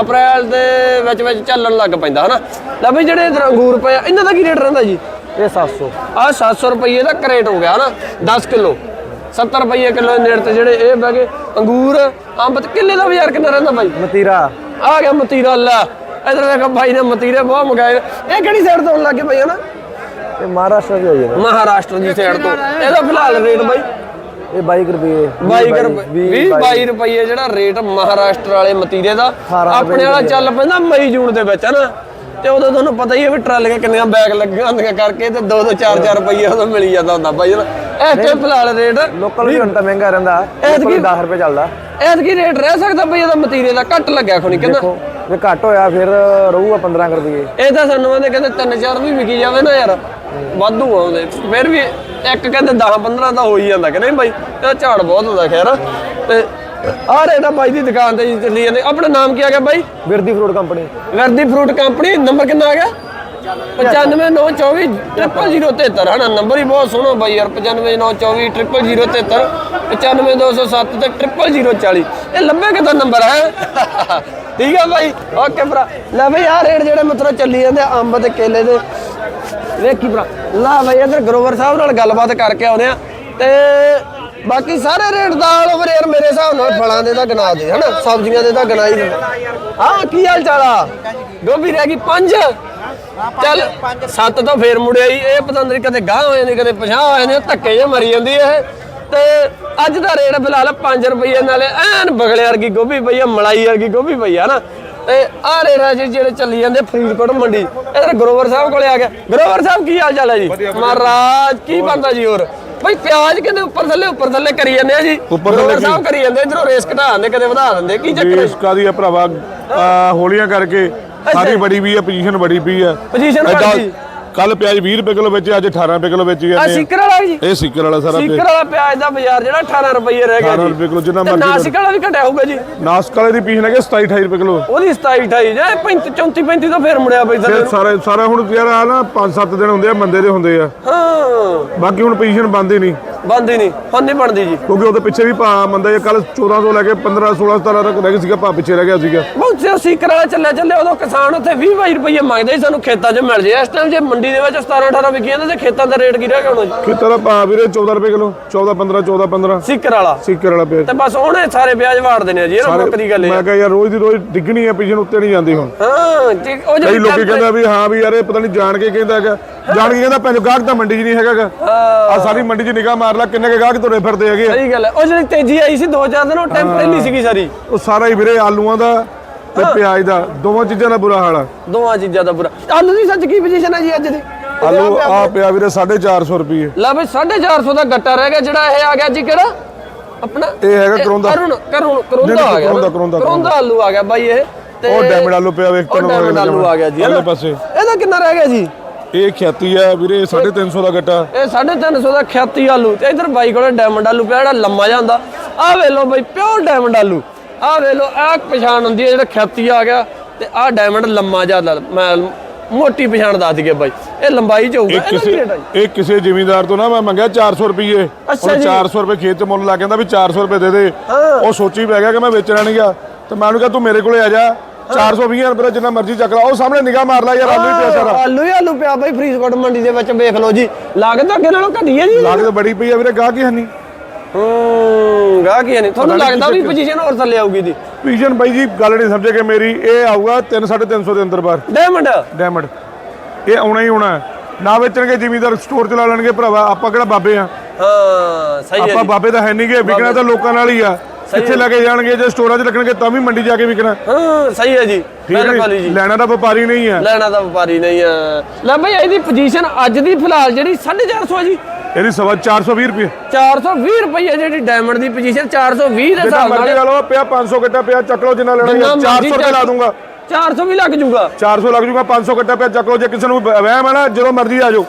ਅਪ੍ਰੈਲ ਦੇ ਵਿੱਚ ਵਿੱਚ ਚੱਲਣ ਲੱਗ ਪੈਂਦਾ ਹਨਾ? ਲੈ ਬਈ ਜਿਹੜੇ ਇਧਰ ਅੰਗੂਰ ਪਏ ਇਹਨਾਂ ਦਾ ਕੀ ਰੇਟ ਰਹਿੰਦਾ ਜੀ? ਇਹ 700 ਆ 700 ਰੁਪਏ ਦਾ ਕਰੇਟ ਹੋ ਗਿਆ ਹਨਾ? 10 ਕਿਲੋ। 70 ਰੁਪਏ ਕਿਲੋ ਦੇ ਨੇੜੇ ਤੇ ਜਿਹੜੇ ਇਹ ਬਹਿ ਗਏ ਅੰਗੂਰ ਅੰਬ ਤੇ ਕਿੱਲੇ ਦਾ ਬਾਜ਼ਾਰ ਕਿੰਨਾ ਰਹਿੰਦਾ ਬਾਈ? ਮਤੀਰਾ। ਆ ਗਿਆ ਮਤੀਰਾ ਲੈ। ਇਧਰ ਵੇਖ ਬਾਈ ਨੇ ਮਤੀਰੇ ਬਹੁਤ ਮੰਗਾਏ। ਇਹ ਕਿਹੜੀ ਸਾਈਡ ਤੋਂ ਆਉਣ ਲੱਗੇ ਬਈ ਹਨਾ? ਇਹ ਮਹਾਰਾਸ਼ਟਰ ਦੇ ਹੋ ਜਾਣਾ ਮਹਾਰਾਸ਼ਟਰ ਦੀ ਸਾਈਡ ਤੋਂ। ਇਹਦਾ ਫਿਲਹਾਲ ਰੇਟ ਬਾਈ। ਇਹ 22 ਰੁਪਏ। 22 ਰੁਪਏ 20 22 ਰੁਪਏ ਜਿਹੜਾ ਰੇਟ ਮਹਾਰਾਸ਼ਟਰ ਵਾਲੇ ਮਤੀਰੇ ਦਾ। 18 ਆਪਣੇ ਵਾਲਾ ਚੱਲ ਪੈਂਦਾ ਮਈ ਜੂਨ ਦੇ ਵਿੱਚ ਹਨਾ? ਤੇ ਉਦੋਂ ਤੁਹਾਨੂੰ ਪਤਾ ਹੀ ਹੈ ਵੀ ਟਰਾਲੀਆਂ ਕਿੰਨੀਆਂ ਬੈਗ ਲੱਗੀਆਂ ਹੁੰਦੀਆਂ ਕਰਕੇ ਤੇ 2 2 4 4 ਰੁਪਏ ਉਦੋਂ ਮਿਲੀ ਜਾਂਦਾ ਹੁੰਦਾ ਬਾਈ ਇਸ ਟਾਈਮ ਫਿਲਹਾਲ ਰੇਟ ਲੋਕਲ ਵੀ ਹੁਣ ਤਾਂ ਮਹਿੰਗਾ ਰਹਿੰਦਾ। ਐਤਕੀ- 10 ਰੁਪਏ ਚੱਲਦਾ। ਐਤਕੀ ਰੇਟ ਰਹਿ ਸਕਦਾ ਬਈ ਇਹਦਾ ਮਤੀਰੇ ਦਾ। ਘੱਟ ਲੱਗਿਆ ਖੁਣੀ ਕਹਿੰਦਾ ਦੇਖੋ ਜੇ ਘੱਟ ਹੋਇਆ ਫਿਰ ਰਹੂਗਾ 15 ਕੁ ਰੁਪਏ ਇਹ ਤਾਂ ਸਾਨੂੰ ਕਹਿੰਦੇ ਤਿੰਨ ਚਾਰ ਵੀ ਵਿਕੀ ਜਾਵੇ ਨਾ ਯਾਰ। ਵਾਧੂ ਆਉਂਦੇ ਫਿਰ ਵੀ ਇੱਕ ਕਹਿੰਦੇ 10 15 ਤਾਂ ਹੋ ਹੀ ਜਾਂਦਾ ਕਿ ਨਹੀਂ ਬਾਈ ਤੇ ਝਾੜ ਬਹੁਤ ਹੁੰਦਾ ਖੈਰ। ਤੇ ਆਹ ਰੇਟਾ ਬਾਈ ਦੀ ਦੁਕਾਨ ਤੇ ਜੀ ਚੱਲੀ ਜਾਂਦੇ। ਆਪਣਾ ਨਾਮ ਕੀ ਆ ਗਿਆ ਬਾਈ? Birdi fruit company. Virdi fruit company number ਕਿੰਨਾ ਆ ਗਿਆ? 9592400073 ਹਨਾ ਨੰਬਰ ਹੀ ਬਹੁਤ ਸੋਹਣਾ ਬਾਈ ਯਾਰ 9592400073 95207 ਤੇ 00040 ਇਹ ਲੰਬੇ ਕਿਤਾ ਨੰਬਰ ਹੈ ਠੀਕ ਆ ਬਾਈ ਓਕੇ ਭਰਾ। ਲੈ ਬਈ ਆਹ ਰੇਟ ਜਿਹੜੇ ਮਤਲਬ ਚੱਲੀ ਜਾਂਦੇ ਆ, ਅੰਬ ਤੇ ਕੇਲੇ ਦੇ। ਵੇਖੀ ਭਰਾ। ਲਾ ਬਈ ਇਧਰ ਗਰੋਵਰ ਸਾਹਿਬ ਨਾਲ ਗੱਲਬਾਤ ਕਰਕੇ ਆਉਨੇ ਆ ਤੇ ਬਾਕੀ ਸਾਰੇ ਰੇਟ ਦਾ ਆਲ ਓਵਰ ਯਾਰ ਮੇਰੇ ਹਿਸਾਬ ਨਾਲ ਫਲਾਂ ਦੇ ਤਾਂ ਗਨਾ ਦੇ, ਹਨਾ? ਸਬਜ਼ੀਆਂ ਦੇ ਤਾਂ ਗਨਾ ਹੀ ਦੇ। ਹਾਂ, ਕੀ ਹਾਲ ਚਾਲ ਆ? ਗੋਭੀ ਰਹਿ ਗਈ 5 ਚੱਲ, ਸੱਤ ਤਾਂ ਫੇਰ ਮੁੜਿਆ ਹੀ। ਇਹ ਪਤਾ ਨਹੀਂ ਕਦੇ ਗਾਹ ਹੋਏ ਨੇ, ਕਦੇ 50 ਹੋਏ ਨੇ ਧੱਕੇ ਜੇ ਮਰੀ ਜਾਂਦੀ ਇਹ। ਤੇ ਅੱਜ ਦਾ ਰੇਟ ਫਿਲਹਾਲ 5 ਰੁਪਏ ਨਾਲੇ ਐਨ ਬਗਲੇ ਵਰਗੀ ਗੋਭੀ ਪਈ ਆ, ਮਲਾਈ ਵਰਗੀ ਗੋਭੀ ਪਈ ਆ ਨਾ ਤੇ ਆ ਰੇਟ ਆ ਜੀ ਜਿਹੜੇ ਚੱਲੀ ਜਾਂਦੇ ਫਰੀਦਕੋਟ ਮੰਡੀ ਇਧਰ ਗਰੋਵਰ ਸਾਹਿਬ ਕੋਲੇ ਆ ਗਿਆ। ਗਰੋਵਰ ਸਾਹਿਬ ਕੀ ਹਾਲ ਚਾਲ ਹੈ ਜੀ? ਮਹਾਰਾਜ ਕੀ ਬੰਦਾ ਜੀ ਹੋਰ? ਬਈ ਪਿਆਜ਼ ਕਿਤੇ ਉੱਪਰ ਥੱਲੇ ਉੱਪਰ ਥੱਲੇ ਕਰੀ ਜਾਂਦੇ ਆ ਜੀ? ਉੱਪਰ ਥੱਲੇ? ਸਾਹਿਬ ਕਰੀ ਜਾਂਦੇ ਇਧਰੋਂ ਰੇਸ ਘਟਾ ਦਿੰਦੇ ਕਦੇ ਵਧਾ ਦਿੰਦੇ ਕੀ ਚੱਕਰ ਹੈ? ਕਾਦੀ ਆ ਭਰਾਵਾ ਹੋਲੀਆਂ ਕਰਕੇ ਸਾਰੀ ਬੜੀ ਵੀ ਆ ਪੋਜੀਸ਼ਨ ਬੜੀ ਪਈ ਆ Position ਬੜੀ। ਕੱਲ ਪਿਆਜ਼ 20 ਰੁਪਏ ਕਿਲੋ ਵੇਚੇ ਅੱਜ 18 ਰੁਪਏ ਕਿਲੋ ਵੇਚੀ ਆ। ਜਾਂਦੇ ਸਿੱਕਰ ਵਾਲਾ ਜੀ? ਆ। ਇਹ ਸਿੱਕਰ ਵਾਲਾ ਸਾਰਾ ਸਿੱਕਰ ਵਾਲਾ ਪਿਆਜ਼ ਦਾ ਬਾਜ਼ਾਰ ਜਿਹੜਾ 18 ਰੁਪਏ ਰਹਿ ਗਿਆ 18 ਰੁਪਏ ਕਿਲੋ, ਜਿੰਨਾ ਤੇ ਮਰਜ਼ੀ ਨਾਸਿਕ ਵਾਲਾ ਵੀ ਘਟਿਆ ਹੋਊਗਾ ਜੀ। ਨਾਸਕ ਵਾਲੇ ਦੀ ਪੀਸ ਹੈਗੇ 27 28 ਰੁਪਏ ਕਿਲੋ। ਉਹਦੀ 27 28 ਜੇ 35 34 35 ਤਾਂ ਫੇਰ ਮੁੜਿਆ ਬਈ ਥੱਲੇ ਤੇ ਸਾਰੇ ਸਾਰਾ ਹੁਣ ਯਾਰ ਆ ਨਾ 5-7 ਦਿਨ ਹੁੰਦੇ ਆ ਬੰਦੇ ਦੇ ਹੁੰਦੇ ਆ। ਹਾਂ। ਬਾਕੀ ਹੁਣ ਪੋਜੀਸ਼ਨ ਬੰਦ ਹੀ ਨਹੀਂ। ਬੰਦ ਹੀ ਨਹੀਂ ਹੁਣ ਨਹੀਂ ਬਣਦੀ ਜੀ। ਕਿਉਂਕਿ ਉਹਦੇ ਪਿੱਛੇ ਵੀ ਭਾ ਮੰਦਾ ਇਹ ਕੱਲ 1400 ਲੈ ਕੇ 15 16 17 ਤੱਕ ਰਹਿ ਗਿਆ ਸੀਗਾ ਭਾ ਪਿੱਛੇ ਰਹਿ ਗਿਆ ਸੀਗਾ। ਬਹੁਤ ਸਿੱਕਰ ਵਾਲਾ ਚੱਲਿਆ ਚੱਲਿਆ ਉਦੋਂ ਕਿਸਾਨ ਉੱਥੇ 20 22 ਰੁਪਏ ਮੰਗਦੇ ਸੀ ਸਾਨੂੰ ਖੇਤਾਂ 'ਚ ਮਿਲ ਜੇ ਇਸ ਟਾਈਮ ਜੇ ਮੰਡੀ ਦੇ ਵਿੱਚ 17 18 ਵਿਕੀ ਜਾਂਦੇ ਤੇ ਖੇਤਾਂ ਦਾ ਰੇਟ ਕੀ ਰਹਿ ਗਿਆ ਹੁਣ? ਜੀ ਖੇਤਾਂ ਦਾ ਭਾ ਵੀਰੇ 14 ਰੁਪਏ ਕਿਲੋ 14 15 14 15 ਸਿੱਕਰ ਵਾਲਾ। ਸਿੱਕਰ ਵਾਲਾ ਪਿਆਜ਼ ਤੇ ਬਸ ਉਹਨੇ ਸਾਰੇ ਵਿਆਜ ਵਾੜ ਦੇਣੇ ਆ ਜੀ ਇਹਨਾਂ ਮੁੱਕ ਦੀ ਗੱਲ ਇਹ ਮੈਂ ਆ। ਕਿਹਾ ਯਾਰ ਰੋਜ਼ ਦੀ ਰੋਜ਼ ਡਿੱਗਣੀ ਹੈ ਪੋਜੀਸ਼ਨ ਉੱਤੇ ਨਹੀਂ ਜਾਂਦੀ ਹੁਣ। ਹਾਂ ਠੀਕ ਉਹ ਜਿਹੜੀ ਲੋਕੀ ਕਹਿੰਦਾ ਵੀ ਹਾਂ ਵੀ ਯਾਰ ਇਹ ਪਤਾ ਨਹੀਂ ਜਾਣ ਕੇ ਕਹਿੰਦਾ ਹੈਗਾ। ਜਾਣ ਕੇ ਕਹਿੰਦਾ ਪੈਂਜੋ ਗਾਹਕ ਤਾਂ ਮੰਡੀ 'ਚ ਨਹੀਂ ਹੈਗਾਗਾ ਆ ਸਾਰੀ ਮੰਡੀ 'ਚ ਨਿਗਾਹ ਮਾਰ ਲੈ ਕਿੰਨੇ ਕੇ ਗਾਹਕ ਤੁਰੇ ਫਿਰਦੇ ਹੈਗੇ ਆ। ਸਹੀ ਗੱਲ ਹੈ। ਉਹ ਜਿਹੜੀ ਤੇਜ਼ੀ ਆਈ ਸੀ ਦੋ ਚਾਰ ਦਿਨ ਉਹ ਟੈਂਪਰੇਰੀ ਸੀਗੀ ਸਾਰੀ। ਉਹ ਸਾਰਾ ਹੀ ਵੀਰੇ ਆਲੂਆਂ ਦਾ ਤੇ ਪਿਆਜ਼ ਦਾ ਦੋਵਾਂ ਚੀਜ਼ਾਂ ਦਾ ਬੁਰਾ ਹਾਲ ਆ। ਦੋਵਾਂ ਚੀਜ਼ਾਂ ਦਾ ਬੁਰਾ ਆਲੂ ਦੀ ਸੱਚ ਕੀ ਪੋਜੀਸ਼ਨ ਹੈ ਜੀ ਅੱਜ ਦੀ? ਆਲੂ ਆ ਪਿਆ ਵੀਰੇ 450 ਰੁਪਏ। ਲੈ ਬਈ 450 ਦਾ ਗੱਟਾ ਰਹਿ ਗਿਆ ਜਿਹੜਾ ਇਹ ਆ ਗਿਆ ਜੀ ਕਿਹੜਾ? ਆਪਣਾ? ਇਹ ਹੈਗਾ ਕਰੋਂਦਾ। ਕਰੁਣ ਕਰੋਂਦਾ ਆ ਗਿਆ ਕਰੋਂਦਾ। ਕਰੋਂਦਾ, ਕਰੋਂਦਾ। ਆਲੂ ਆ ਗਿਆ ਬਾਈ ਇਹ। ਤੇ ਉਹ ਡੈਮਡ ਆਲੂ ਪਿਆ ਵੇਖ ਉਹ ਡੈਮਡ ਆਲੂ ਆ ਗਿਆ ਜੀ ਅਗਲੇ? ਪਾਸੇ। ਇਹਦਾ ਕਿੰਨਾ ਰਹਿ ਗਿਆ ਜੀ? ਇਹ ਖੇਤੀ ਆ ਵੀਰੇ 350 ਦਾ ਗੱਟਾ। ਇਹ 350 ਦਾ ਖਿਆਤੀ ਆਲੂ। ਤੇ ਇਧਰ ਬਾਈ ਕੋਲੇ ਡਾਇਮੰਡ ਆਲੂ ਪਿਆ ਜਿਹੜਾ ਲੰਮਾ ਜਿਹਾ ਹੁੰਦਾ। ਆਹ ਵੇ ਲੋ ਬਾਈ ਪਿਓਰ ਡਾਇਮੰਡ ਆਲੂ। ਆਹ ਵੇ ਲੋ ਆਹ ਪਛਾਣ ਹੁੰਦੀ ਹੈ ਜਿਹੜਾ ਖਿਆਤੀ ਆ ਗਿਆ ਤੇ ਆਹ ਡਾਇਮੰਡ ਲੰਮਾ ਜਿਹਾ ਮੈਂ ਮੋਟੀ ਪਛਾਣ ਦੱਸ ਦਈਏ ਬਾਈ। ਇਹ ਲੰਬਾਈ ਚ ਹੋਊਗਾ ਇਹ ਇਹਦਾ ਕਿਸੇ ਰੇਟ ਹੈ ਜੀ? ਇਹ ਕਿਸੇ ਜ਼ਿਮੀਂਦਾਰ ਤੋਂ ਨਾ ਮੈਂ ਮੰਗਿਆ 400 ਰੁਪਏ ਅੱਛਾ ਉਹਨੇ ਜੀ। 400 ਰੁਪਏ ਖੇਤ ਚ ਮੁੱਲ ਲਾ ਕੇ ਕਹਿੰਦਾ ਵੀ 400 ਰੁਪਏ ਦੇ ਦੇ। ਉਹ ਸੋਚੀ ਪੈ ਗਿਆ ਕਿ ਮੈਂ ਵੇਚਣਾ ਨਹੀਂ ਗਿਆ ਤੇ ਮੈਂ ਉਹਨੂੰ ਕਿਹਾ ਤੂੰ ਮੇਰੇ ਕੋਲੇ ਆ ਜਾ। 420 ਰੁਪਏ ਜਿੰਨਾ ਮਰਜ਼ੀ ਚੱਕ ਲਾ। ਉਹ ਸਾਹਮਣੇ ਨਿਗਾਹ ਮਾਰ ਲੈ ਯਾਰ ਆਲੂ ਹੀ ਪਿਆ ਸਾਰਾ। ਆਲੂ ਹੀ ਆਲੂ ਪਿਆ ਬਾਈ ਫਰੀਦਕੋਟ ਮੰਡੀ ਦੇ ਵਿੱਚ ਵੇਖ ਲਓ ਜੀ। ਲਾਗਤ ਅੱਗੇ ਨਾਲੋਂ ਘਟੀ ਹੈ ਜੀ। ਲਾਗ ਤੇ ਬੜੀ ਪਈ ਆ ਵੀਰੇ ਗਾਹ ਕੀ ਹਨੀ ਹੂੰ। ਗਾ ਕੀ ਨਹੀਂ? ਤੁਹਾਨੂੰ ਲੱਗਦਾ ਵੀ ਪੋਜੀਸ਼ਨ ਹੋਰ ਥੱਲੇ ਆਊਗੀ ਦੀ ਪੀਜਨ ਬਾਈ ਜੀ ਗੱਲ ਨਹੀਂ ਸਮਝੇ ਕਿ ਮੇਰੀ ਇਹ ਆਊਗਾ 3 350 ਦੇ ਅੰਦਰ ਬਾਹਰ। ਡਾਇਮੰਡ ਡਾਇਮੰਡ ਇਹ ਆਉਣਾ ਹੀ ਆਉਣਾ। ਹੈ। ਨਾ ਵੇਚਣਗੇ ਜ਼ਿਮੀਂਦਾਰ ਸਟੋਰ ਚਲਾ ਲੈਣਗੇ ਭਰਾਵਾ। ਆਪਾਂ ਕਿਹੜਾ ਬਾਬੇ ਆ? ਹਾਂ ਸਹੀ ਹੈ ਆਪਾਂ ਬਾਬੇ ਤਾਂ ਹੈ ਨਹੀਂਗੇ ਵਿਕਣਾ ਤਾਂ ਲੋਕਾਂ ਨਾਲ ਹੀ ਆ। ਕਿੱਥੇ ਲੈ ਕੇ ਜਾਣਗੇ ਜੇ ਸਟੋਰਾਂ 'ਚ ਰੱਖਣਗੇ ਤਾਂ ਵੀ ਮੰਡੀ ਜਾ ਕੇ ਵਿਕਣਾ। ਹਾਂ ਸਹੀ ਹੈ ਜੀ। ਹੈ ਬਿਲਕੁਲ ਜੀ? ਲੈਣਾ ਤਾਂ ਵਪਾਰੀ ਨਹੀਂ ਆ। ਲੈਣਾ ਤਾਂ ਵਪਾਰੀ ਨਹੀਂ ਆ। ਲੈ ਬਈ ਇਹਦੀ ਪੋਜੀਸ਼ਨ ਅੱਜ ਦੀ ਫਿਲਹਾਲ ਜਿਹੜੀ 450 ਜੀ। ਇਹਦੀ ਸਵਾ 420 ਰੁਪਏ। 420 ਰੁਪਏ ਜਿਹੜੀ ਡਾਇਮੰਡ ਦੀ ਪੋਜੀਸ਼ਨ 420 ਦੇ ਹਿਸਾਬ ਮਰਜ਼ੀ ਨਾਲ ਲਾ ਲਓ ਪਿਆ 500 ਗੱਟਾ ਪਿਆ ਚੱਕ ਲਓ ਜਿੰਨਾ ਲੈਣਾ ਜਿੰਨਾ ਯਾਰ, 400 ਮਰਜ਼ੀ ਰੁਪਏ ਲਾ ਦੂੰਗਾ। 400 ਵੀ ਲੱਗ ਜੂਗਾ। 400 ਲੱਗ ਜੂਗਾ 500 ਗੱਟਾ ਪਿਆ ਚੱਕ ਲਓ ਜੇ ਕਿਸੇ ਨੂੰ ਵਹਿਮ ਹੈ ਨਾ ਜਦੋਂ ਮਰਜ਼ੀ ਆ ਜਾਓ।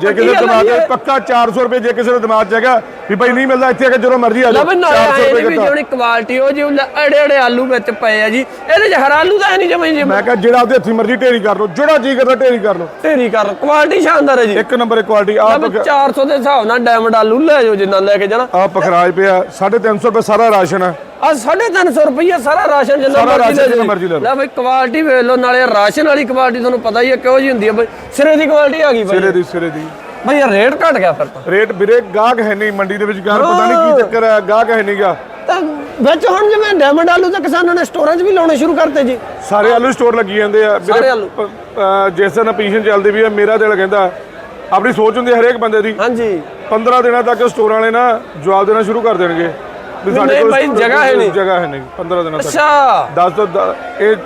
ਜੇ ਕਿਸੇ ਦਿਮਾਗ ਤੇ। ਪੱਕਾ 400 ਰੁਪਏ ਜੇ ਕਿਸੇ ਦੇ ਦਿਮਾਗ 'ਚ ਹੈਗਾ ਵੀ ਭਾਈ ਨਹੀਂ ਮਿਲਦਾ ਇੱਥੇ ਆ ਕੇ ਜਦੋਂ ਮਰਜ਼ੀ ਆ ਜਾਓ। ਬਈ ਨਾਲੇ 400 ਆਏ ਰੁਪਏ ਨੀ ਵੀ ਜਿਹੜੀ ਕੁਆਲਿਟੀ ਉਹ ਜੀ ਅੜੇ ਅੜੇ ਆਲੂ ਵਿੱਚ ਪਏ ਆ ਜੀ। ਇਹਦੇ ਚ ਹਰ ਆਲੂ ਦਾ ਹੈ ਨਹੀਂ ਜਮਈ ਜੀ ਮੈਂ ਕਿਹਾ ਜਿਹੜਾ ਉਹਦੇ ਹੱਥੀ ਮਰਜ਼ੀ ਢੇਰੀ ਕਰ ਲਓ ਜਿਹੜਾ ਜੀ ਕਰਦਾ ਢੇਰੀ ਕਰ ਲਓ। ਢੇਰੀ ਕਰ ਕੁਆਲਿਟੀ ਸ਼ਾਨਦਾਰ ਹੈ ਜੀ। ਇੱਕ ਨੰਬਰ ਕੁਆਲਿਟੀ ਲੈ ਆਪ ਬਈ 400 ਦੇ ਹਿਸਾਬ ਨਾਲ ਡਾਇਮੰਡ ਆਲੂ ਲੈ ਜਾਓ ਜਿੰਨਾ ਲੈ ਕੇ ਜਾਣਾ। ਆ ਪਖਰਾਜ ਪਿਆ 350 ਰੁਪਏ ਸਾਰਾ ਰਾਸ਼ਨ ਹੈ। ਆ 350 ਰੁਪਏ ਸਾਰਾ ਰਾਸ਼ਨ ਜਿੰਨਾ ਮਰਜ਼ੀ ਲੈ ਮਰਜ਼ੀ ਲਓ। ਲੈ ਬਈ ਕੁਆਲਿਟੀ ਵੇਖ ਲਓ ਨਾਲੇ ਰਾਸ਼ਨ ਵਾਲੀ ਕੁਆਲਿਟੀ ਤੁਹਾਨੂੰ ਪਤਾ ਹੀ ਹੈ ਕਿਹੋ ਜੀ ਹੁੰਦੀ ਹੈ ਬਈ। ਸਿਰੇ ਦੀ ਕੁਆਲਿਟੀ ਆ ਗਈ ਬਈ। ਸਿਰੇ ਦੀ ਸਿਰੇ ਦੀ। ਬਈ ਯਾਰ ਰੇਟ ਘਟ ਗਿਆ ਫਿਰ ਤਾਂ। ਰੇਟ ਵੀਰੇ ਗਾਹਕ ਹੈ ਨਹੀਂ ਮੰਡੀ ਦੇ ਵਿੱਚ ਗਾਹਕ ਪਤਾ ਨਹੀਂ ਕੀ ਚੱਕਰ ਹੈ ਗਾਹਕ ਹੈ ਨਹੀਂਗਾ। ਤਾਂ ਵਿੱਚ ਹੁਣ ਜਿਵੇਂ ਡਾਇਮੰਡ ਆਲੂ ਤਾਂ ਕਿਸਾਨਾਂ ਨੇ ਸਟੋਰਾਂ 'ਚ ਵੀ ਲਾਉਣੇ ਸ਼ੁਰੂ ਕਰਤੇ ਜੀ। ਸਾਰੇ ਆਲੂ ਸਟੋਰ ਲੱਗੀ ਜਾਂਦੇ ਆ। ਸਾਰੇ ਆਲੂ। ਜਿਸ ਦਿਨ ਪੀਸ਼ਨ ਚੱਲਦੀ ਵੀ ਹੈ ਮੇਰਾ ਦਿਲ ਕਹਿੰਦਾ ਆਪਣੀ ਸੋਚ ਹੁੰਦੀ ਹਰੇਕ ਬੰਦੇ ਦੀ। ਹਾਂਜੀ। 15 ਦਿਨਾਂ ਤੱਕ ਸਟੋਰ ਵਾਲੇ ਨਾ ਜਵਾਬ ਦੇਣਾ ਸ਼ੁਰੂ ਕਰ ਦੇਣਗੇ। ਵੀ ਨਹੀਂ ਬਾਈ, ਜਗ੍ਹਾ ਹੈ ਨਹੀਂ। ਜਗ੍ਹਾ ਹੈ ਨਹੀਂ 15 ਦਿਨਾਂ ਤੱਕ। ਅੱਛਾ। 10 ਤੋਂ ਦ- ਇਹ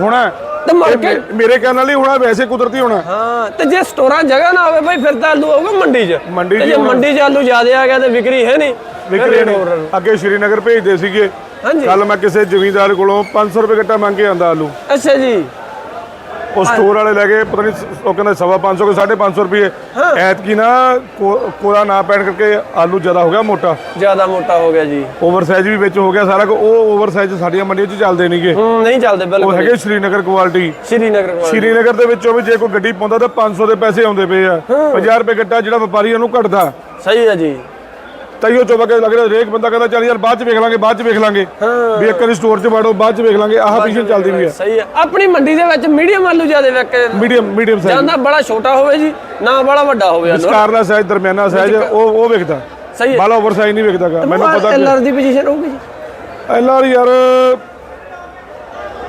ਹੋਣਾ ਹੈ। ਤੇ ਇਹ market- ਮੇ- ਮੇਰੇ ਕਹਿਣ ਨਾਲ ਹੀ ਹੋਣਾ ਵੈਸੇ ਕੁਦਰਤੀ ਹੋਣਾ। ਹਾਂ ਤੇ ਜੇ ਸਟੋਰਾਂ ਜਗ੍ਹਾ ਨਾ ਹੋਵੇ ਬਈ ਫਿਰ ਤਾਂ ਆਲੂ ਆਊਗਾ ਮੰਡੀ 'ਚ। ਮੰਡੀ 'ਚ ਜੇ। ਮੰਡੀ 'ਚ ਆਲੂ ਜ਼ਿਆਦੇ ਆ ਗਿਆ ਤੇ ਵਿਕਰੀ ਹੈ ਨਹੀਂ। ਵਿਕਰੇ ਫਿਰ ਨੇ ਰੇਟ ਹੋਰ- ਅੱਗੇ ਸ਼੍ਰੀਨਗਰ ਭੇਜਦੇ ਸੀਗੇ। ਹਾਂਜੀ। ਕੱਲ ਮੈਂ ਕਿਸੇ ਜ਼ਮੀਂਦਾਰ ਕੋਲੋਂ 500 ਰੁਪਏ ਗੱਟਾ ਮੰਗ ਕੇ ਆਂਦਾ ਆਲੂ। ਅੱਛਾ ਜੀ। ਉਹ ਸਟੋਰ ਵਾਲੇ ਲੈ ਕੇ ਪਤਾ ਨਹੀਂ ਉਹ ਕਹਿੰਦਾ ਸਵਾ 500 ਕੇ 550 ਰੁਪਏ। ਐਤਕੀ ਨਾ ਕੋ- ਕੋਲਾ ਨਾ ਪੈਣ ਕਰਕੇ ਆਲੂ ਜ਼ਿਆਦਾ ਹੋ ਗਿਆ ਮੋਟਾ। ਜ਼ਿਆਦਾ ਮੋਟਾ ਹੋ ਗਿਆ ਜੀ। ਓਵਰ ਸਾਈਜ਼ ਵੀ ਵਿੱਚ ਹੋ ਗਿਆ ਸਾਰਾ ਕੁ ਉਹ ਓਵਰ ਸਾਈਜ਼ ਸਾਡੀਆਂ ਮੰਡੀਆਂ 'ਚ ਚੱਲਦੇ ਨਹੀਂਗੇ ਹੂੰ ਨਹੀਂ ਚੱਲਦੇ ਉਹ ਬਿਲਕੁਲ ਹੈਗੇ ਸ਼੍ਰੀਨਗਰ ਕੁਆਲਿਟੀ ਸ਼੍ਰੀਨਗਰ ਕੋਲ ਸ਼੍ਰੀਨਗਰ ਦੇ ਵਿੱਚੋਂ ਵੀ ਜੇ ਕੋਈ ਗੱਡੀ ਪਾਉਂਦਾ ਤਾਂ 500 ਦੇ ਪੈਸੇ ਆਉਂਦੇ ਪਏ ਆ। 50 ਰੁਪਏ ਗੱਟਾ ਜਿਹੜਾ ਵਪਾਰੀ ਉਹਨੂੰ ਘਟਦਾ। ਸਹੀ ਹੈ ਜੀ। ਤਈਓ ਚੋਬਾ ਕੇ ਲੱਗ ਰਿਹਾ ਹਰੇਕ ਬੰਦਾ ਕਹਿੰਦਾ ਚੱਲ ਯਾਰ ਬਾਅਦ ਚ ਵੇਖ ਲਾਂਗੇ ਬਾਅਦ ਚ ਵੇਖ ਲਾਂਗੇ। ਵੀ ਇੱਕ ਵਾਰੀ ਸਟੋਰ 'ਚ ਵੜੋ ਬਾਅਦ ਚ ਵੇਖ ਲਾਂਗੇ ਆਹ ਪੋਜੀਸ਼ਨ ਚੱਲਦੀ ਵੀ ਹੈ। ਸਹੀ ਹੈ। ਆਪਣੀ ਮੰਡੀ ਦੇ ਵਿੱਚ ਮੀਡੀਅਮ ਆਲੂ ਜ਼ਿਆਦੇ ਵਿਕੇ ਮੀਡੀਅਮ ਮੀਡੀਅਮ ਸਾਈਜ਼ ਜਾਂਦਾ ਬੜਾ ਛੋਟਾ ਹੋਵੇ ਜੀ ਨਾ ਬੜਾ ਵੱਡਾ ਹੋਵੇ ਆਲੂ ਵਿਚਕਾਰਲਾ ਸਾਈਜ਼ ਦਰਮਿਆਨਾ ਸਾਈਜ਼ ਉਹ ਉਹ ਵਿਕਦਾ ਸਹੀ ਹੈ। ਬਾਲਾ ਓਵਰਸਾਈਜ਼ ਨਹੀਂ ਵਿਕਦਾਗਾ ਮੈਨੂੰ ਪਤਾ ਐਲਆਰ ਦੀ ਪੋਜੀਸ਼ਨ ਹੋਊਗੀ ਜੀ। ਐਲਆਰ ਯਾਰ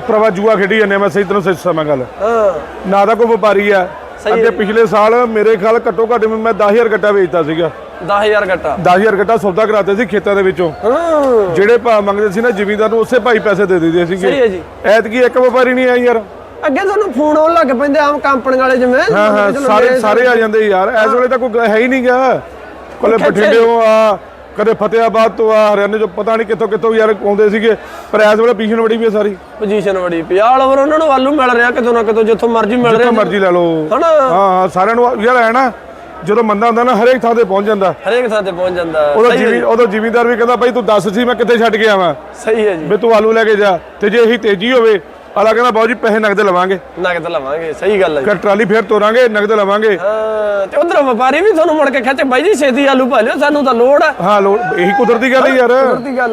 ਪ੍ਰਵਾ ਜੂਆ ਖੇਡੀ ਜਾਂਦੇ ਮੈਂ ਸਹੀ ਤੈਨੂੰ ਸੱਚ ਸਮਾਂ ਗੱਲ। ਹਾਂ। ਨਾ ਤਾਂ ਕੋਈ ਵਪਾਰੀ ਆ ਅੱਗੇ। ਪਿਛਲੇ ਸਾਲ ਮੇਰੇ ਖਿਆਲ ਘੱਟੋ ਘੱਟ ਮੈਂ 10000 ਗੱਟਾ ਵੇਚਦਾ ਸੀਗਾ। 10000 ਘਟਾ 10000 ਗੱਟਾ ਸੌਦਾ ਕਰਾਤੇ ਸੀ ਖੇਤਾਂ ਦੇ ਵਿੱਚੋਂ। ਹਾਂ। ਜਿਹੜੇ ਭਾਅ ਮੰਗਦੇ ਸੀ ਨਾ ਜ਼ਿਮੀਂਦਾਰ ਨੂੰ ਉਸੇ ਭਾਈ ਪੈਸੇ ਦੇ ਦਿੰਦੇ ਸੀਗੇ। ਸਹੀ ਹੈ ਜੀ। ਐਤਕੀ ਇੱਕ ਵਪਾਰੀ ਨਹੀਂ ਆਈ ਯਾਰ। ਅੱਗੇ ਤੁਹਾਨੂੰ ਫੋਨ ਆਉਣ ਲੱਗ ਪੈਂਦੇ ਆਮ ਕੰਪਨੀ ਵਾਲੇ ਜਿਵੇਂ। ਹਾਂ ਹਾਂ ਸਾਰੇ ਸਾਰੇ ਆ ਜਾਂਦੇ ਯਾਰ। ਇਸ ਵੇਲੇ ਤਾਂ ਕੋਈ ਹੈ ਹੀ ਨਹੀਂ ਗਾ। ਕੋਲੇ ਖਿੱਚੇ ਬਠਿੰਡਿਓਂ ਆ ਕਦੇ ਫਤਿਆਬਾਦ ਤੋਂ ਆ ਹਰਿਆਣੇ ਤੋਂ ਪਤਾ ਨਹੀਂ ਕਿੱਥੋਂ ਕਿੱਥੋਂ ਯਾਰ ਆਉਂਦੇ ਸੀਗੇ ਪਰ ਇਸ ਵੇਲੇ ਪੀਸ਼ਨ ਬੜੀ ਵੀ ਆ ਸਾਰੀ। ਪੋਜੀਸ਼ਨ ਬੜੀ ਪਈ ਆਲ ਓਵਰ ਉਹਨਾਂ ਨੂੰ ਆਲੂ ਮਿਲ ਰਿਹਾ ਕਿਤੋਂ ਨਾ ਕਿਤੋਂ ਜਿੱਥੋਂ ਮਰਜ਼ੀ ਮਿਲ ਜਿੱਥੋਂ ਰਿਹਾ ਮਰਜ਼ੀ ਲੈ ਲਓ। ਹਨਾ? ਹਾਂ ਹਾਂ ਸਾਰਿਆਂ ਨੂੰ ਯਾਰ ਹੈ ਨਾ ਜਦੋਂ ਮੰਦਾ ਹੁੰਦਾ ਨਾ ਹਰੇਕ ਥਾਂ ਤੇ ਪਹੁੰਚ ਜਾਂਦਾ। ਹਰੇਕ ਥਾਂ ਤੇ ਪਹੁੰਚ ਜਾਂਦਾ। ਉਦੋਂ ਸਹੀ ਹੈ ਜਿਮੀ ਜੀ, ਉਦੋਂ ਜ਼ਿਮੀਂਦਾਰ ਵੀ ਕਹਿੰਦਾ ਬਾਈ ਤੂੰ ਦੱਸ ਸੀ ਮੈਂ ਕਿੱਥੇ ਛੱਡ ਕੇ ਆਵਾਂ। ਸਹੀ ਹੈ ਜੀ। ਵੀ ਤੂੰ ਆਲੂ ਲੈ ਕੇ ਜਾ ਤੇ ਜੇ ਇਹੀ ਤੇਜ਼ੀ ਹੋਵੇ ਅਲਾ ਕਹਿੰਦਾ ਬਾਊ ਜੀ ਪੈਸੇ ਨਗਦ ਲਵਾਂਗੇ। ਨਗਦ ਲਵਾਂਗੇ ਸਹੀ ਗੱਲ ਹੈ। ਫਿਰ ਟਰਾਲੀ ਫੇਰ ਤੋਰਾਂਗੇ ਨਗਦ ਲਵਾਂਗੇ। ਹਾਂ ਤੇ ਉਧਰ ਵਪਾਰੀ ਵੀ ਤੁਹਾਨੂੰ ਮੁੜ ਕੇ ਖਿੱਚ ਬਾਈ ਜੀ ਛੇਤੀ ਆਲੂ ਪਾ ਲਿਓ ਸਾਨੂੰ ਤਾਂ ਲੋੜ ਆ। ਹਾਂ ਲੋ ਇਹੀ ਕੁਦਰਤੀ ਗੱਲ ਹੈ ਯਾਰ।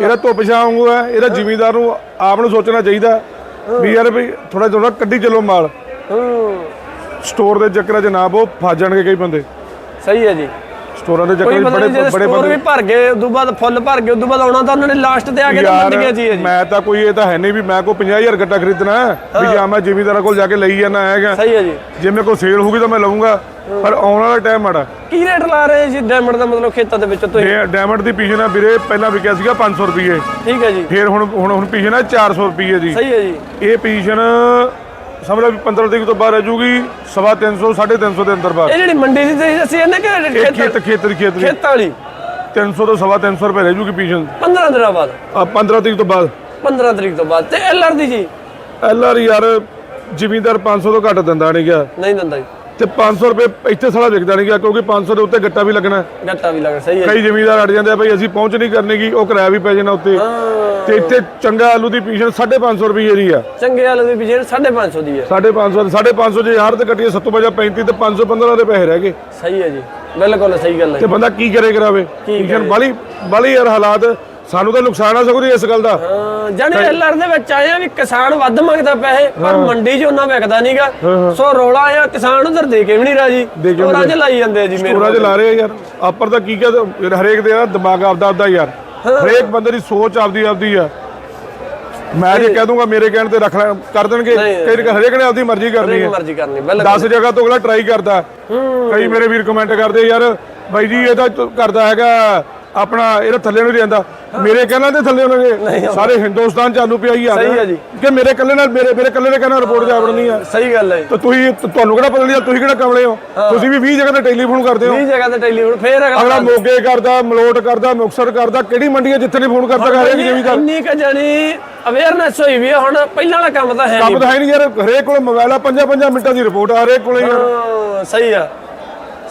ਇਹਦਾ ਧੁੱਪ ਛਾਂ ਵਾਂਗੂ ਹੈ ਇਹਦਾ ਜ਼ਿਮੀਂਦਾਰ ਨੂੰ ਆਪ ਨੂੰ ਸੋਚਣਾ ਚਾਹੀਦਾ ਵੀ ਯਾਰ ਵੀ ਥੋੜਾ ਥੋੜਾ ਕੱਢੀ ਚੱਲੋ ਮਾਲ। ਹੂੰ। ਸਟੋਰ ਦੇ ਚੱਕਰਾਂ 'ਚ ਨਾ ਬੋ ਫਸ ਜਾਣਗੇ ਕਈ ਬੰਦੇ। ਸਹੀ ਹੈ ਜੀ। ਸਟੋਰਾਂ ਦੇ ਚੱਕਰਾਂ ਬੜੇ ਜੇ ਬੜੇ ਸਟੋਰ ਵੀ ਬੰਦੇ ਭਰ ਗਏ ਉਦੋਂ ਬਾਅਦ ਫੁੱਲ ਭਰ ਗਏ ਉਦੋਂ ਬਾਅਦ ਆਉਣਾ ਤਾਂ ਉਹਨਾਂ ਨੇ ਲਾਸਟ ਤੇ ਆ ਕੇ ਮੰਡੀਆਂ ਹੈ ਜੀ। ਮੈਂ ਤਾਂ ਕੋਈ ਇਹ ਤਾਂ ਹੈ ਨਹੀਂ ਵੀ ਮੈਂ ਕੋਈ 50000 ਗੱਟਾ ਖਰੀਦਣਾ ਵੀ ਜਾਂ ਮੈਂ ਜ਼ਿਮੀਂਦਾਰਾਂ ਕੋਲ ਜਾ ਕੇ ਲਈ ਜਾਣਾ ਹੈਗਾ ਸਹੀ ਹੈ ਜੀ। ਜੇ ਮੇਰੇ ਕੋਲ ਸੇਲ ਹੋਊਗੀ ਤਾਂ ਮੈਂ ਲਵਾਂਗਾ ਪਰ ਆਉਣ ਵਾਲਾ ਟਾਈਮ ਮਾੜਾ। ਕੀ ਰੇਟ ਲਾ ਰਹੇ ਜੀ ਡਾਇਮੰਡ ਦਾ ਮਤਲਬ ਖੇਤਾਂ ਦੇ ਵਿੱਚ ਤੁਸੀਂ? ਡਾਇਮੰਡ ਦੀ ਪੀਜਨ ਆ ਵੀਰੇ ਪਹਿਲਾਂ ਵਿਕਿਆ ਸੀਗਾ 500 ਰੁਪਏ ਠੀਕ ਹੈ ਜੀ। ਫਿਰ ਹੁਣ ਹੁਣ ਹੁਣ ਪੀਜਨ ਆ 400 ਰੁਪਏ ਜੀ। ਸਹੀ ਹੈ ਜੀ। ਇਹ ਪੀਜਨ ਸਮਝ ਲਓ ਵੀ 15 ਤਰੀਕ ਤੋਂ ਬਾਅਦ ਰਹਿ ਸਵਾ 300 350 ਦੇ ਅੰਦਰ ਬਾਅਦ। ਇਹ ਜਿਹੜੀ ਮੰਡੀ ਦੀ ਅਸੀਂ ਇਹਨੇ ਕਿ ਇਹ ਖੇਤ ਖੇਤ ਦੀ ਖੇਤ ਦੀ ਖੇਤਾਂ ਵਾਲੀ? 300 ਤੋਂ ਸਵਾ 300 ਰੁਪਏ ਰਹਿ ਜੂਗੀ ਪੀਜਨ 15 ਦਿਨਾਂ ਬਾਅਦ? ਆ 15 ਤਰੀਕ ਤੋਂ ਬਾਅਦ। 15 ਤਰੀਕ ਤੋਂ ਬਾਅਦ। ਤੇ ਐਲਆਰ ਦੀ ਜੀ? ਐਲਆਰ ਯਾਰ ਜ਼ਿਮੀਂਦਾਰ 500 ਤੋਂ ਘੱਟ ਦਿੰਦਾ ਨਹੀਂ ਗਿਆ। ਨਹੀਂ ਦਿੰਦਾ ਜੀ। ਤੇ 500 ਰੁਪਏ ਇੱਥੇ ਸਾਲਾ ਵਿਕਦਾ ਨਹੀਂ ਗਿਆ ਕਿਉਂਕਿ 500 ਦੇ ਉੱਤੇ ਗੱਟਾ ਵੀ ਲੱਗਣਾ। ਗੱਟਾ ਵੀ ਲੱਗ ਸਹੀ ਹੈ ਕਈ ਜ਼ਿਮੀਂਦਾਰ ਅੜ ਜਾਂਦੇ ਆ ਭਾਈ ਅਸੀਂ ਪਹੁੰਚ ਨਹੀਂ ਕਰਨੇਗੀ ਉਹ ਕਿਰਾਇਆ ਵੀ ਪੈ ਜਾਣਾ ਉੱਤੇ। ਤੇ ਇੱਥੇ ਚੰਗਾ ਆਲੂ ਦੀ ਪੀਜਨ 550 ਰੁਪਏ ਦੀ ਆ। ਚੰਗੇ ਆਲੂ ਦੀ ਜਿਹੜੀ 550 ਦੀ ਹੈ 550 550 ਜੇ ਯਾਰ ਤੇ ਕੱਟੀਏ 7 ਵਜੇ 35 ਤੇ 515 ਦੇ ਪੈਸੇ ਰਹਿ ਗਏ। ਸਹੀ ਹੈ ਜੀ ਬਿਲਕੁਲ ਸਹੀ ਗੱਲ ਹੈ ਤੇ ਬੰਦਾ ਕੀ ਕਰੇ ਕਰਾਵੇ? ਪੀਜਨ ਬਾਲੀ ਬਾਲੀ ਯਾਰ ਹਾਲਾਤ ਸਾਨੂੰ ਤਾਂ ਨੁਕਸਾਨ ਆ ਸਕਦੀ ਇਸ ਗੱਲ ਦਾ। ਹਾਂ ਜਾਨੀ ਐਲਆਰ ਦੇ ਵਿੱਚ ਆਏ ਆ ਵੀ ਕਿਸਾਨ ਵੱਧ ਮੰਗਦਾ ਪੈਸੇ ਪਰ ਮੰਡੀ 'ਚ ਉਹਨਾਂ ਵਿਕਦਾ ਨਹੀਂਗਾ ਸੋ ਰੋਲਾ ਆ ਕਿਸਾਨ ਉਧਰ ਦੇ ਕੇ ਵੀ ਨਹੀਂ ਰਾਜੀ। ਉਹਨਾਂ 'ਚ ਲਾਈ ਜਾਂਦੇ ਆ ਜੀ ਮੇਰੇ ਸਟੋਰਾਂ 'ਚ ਲਾ ਰਹੇ ਆ ਯਾਰ। ਆਪਰ ਤਾਂ ਕੀ ਕਹਦੇ ਹਰੇਕ ਦੇ ਆ ਦਿਮਾਗ ਆਪਦਾ ਆਪਦਾ ਯਾਰ। ਹਰੇਕ ਬੰਦੇ ਦੀ ਸੋਚ ਆਪਦੀ ਆਪਦੀ ਆ। ਮੈਂ ਜੇ ਕਹਿ ਦੂੰਗਾ ਮੇਰੇ ਕਹਿਣ ਤੇ ਰੱਖ ਲੈ ਕਰ ਦੇਣਗੇ। ਕਈ ਹਰੇਕ ਨੇ ਆਪਦੀ ਮਰਜ਼ੀ ਕਰਨੀ ਹੈ। ਮਰਜ਼ੀ ਕਰਨੀ ਬਿਲਕੁਲ। 10 ਜਗ੍ਹਾ ਤੋਂ ਅਗਲਾ ਟਰਾਈ ਕਰਦਾ। ਕਈ ਮੇਰੇ ਵੀਰ ਕਮੈਂਟ ਕਰਦੇ ਯਾਰ ਬਾਈ ਜੀ ਇਹ ਤਾਂ ਤ- ਕਰਦਾ ਹੈਗਾ ਆਪਣਾ ਇਹਦਾ ਥੱਲੇ ਨੂੰ ਜਾਂਦਾ ਮੇਰੇ ਕਹਿਣਾ ਤੇ ਥੱਲੇ ਹੋਣਗੇ। ਸਾਰੇ ਹਿੰਦੁਸਤਾਨ ਚ ਆਲੂ ਪਿਆ ਹੀ ਆ। ਸਹੀ ਹੈ ਜੀ। ਕਿ ਮੇਰੇ ਕੱਲੇ ਨਾਲ ਮੇਰੇ ਮੇਰੇ ਕੱਲੇ ਨੇ ਕਹਿਣਾ ਰਿਪੋਰਟ ਜਾ ਵੜਨੀ ਆ। ਸਹੀ ਗੱਲ ਹੈ ਤਾਂ ਤੁਸੀਂ ਤੁਹਾਨੂੰ ਕਿਹੜਾ ਪਤਾ ਨਹੀਂ ਤੁਸੀਂ ਕਿਹੜਾ ਕਮਲੇ ਹੋ? ਤੁਸੀਂ ਵੀ 20 ਜਗ੍ਹਾ ਤੇ ਟੈਲੀਫੋਨ ਕਰਦੇ ਹੋ। 20 ਜਗ੍ਹਾ ਤੇ ਟੈਲੀਫੋਨ ਫੇਰ ਅਗਲਾ ਅਗਲਾ ਮੋਗੇ ਕਰਦਾ ਮਲੋਟ ਕਰਦਾ ਮੁਕਸਰ ਕਰਦਾ ਕਿਹੜੀ ਮੰਡੀ ਹੈ ਜਿੱਥੇ ਨਹੀਂ ਫੋਨ ਕਰਦਾ ਹਰੇਕ ਜ਼ਿਮੀਦਾਰ ਇੰਨੀ ਕ ਜਾਨੀ ਅਵੇਅਰਨੈਸ ਹੋਈ ਵੀ ਹੁਣ ਪਹਿਲਾਂ ਵਾਲਾ ਕੰਮ ਤਾਂ ਹੈ ਕੰਮ ਨਹੀਂ। ਤਾਂ ਹੈ ਨਹੀਂ ਯਾਰ ਹਰੇਕ ਕੋਲ ਮੋਬਾਈਲ ਆ 5-5 ਮਿੰਟਾਂ ਦੀ ਰਿਪੋਰਟ ਆ ਹਰੇਕ ਕੋਲੇ ਯਾਰ ਸਹੀ ਆ।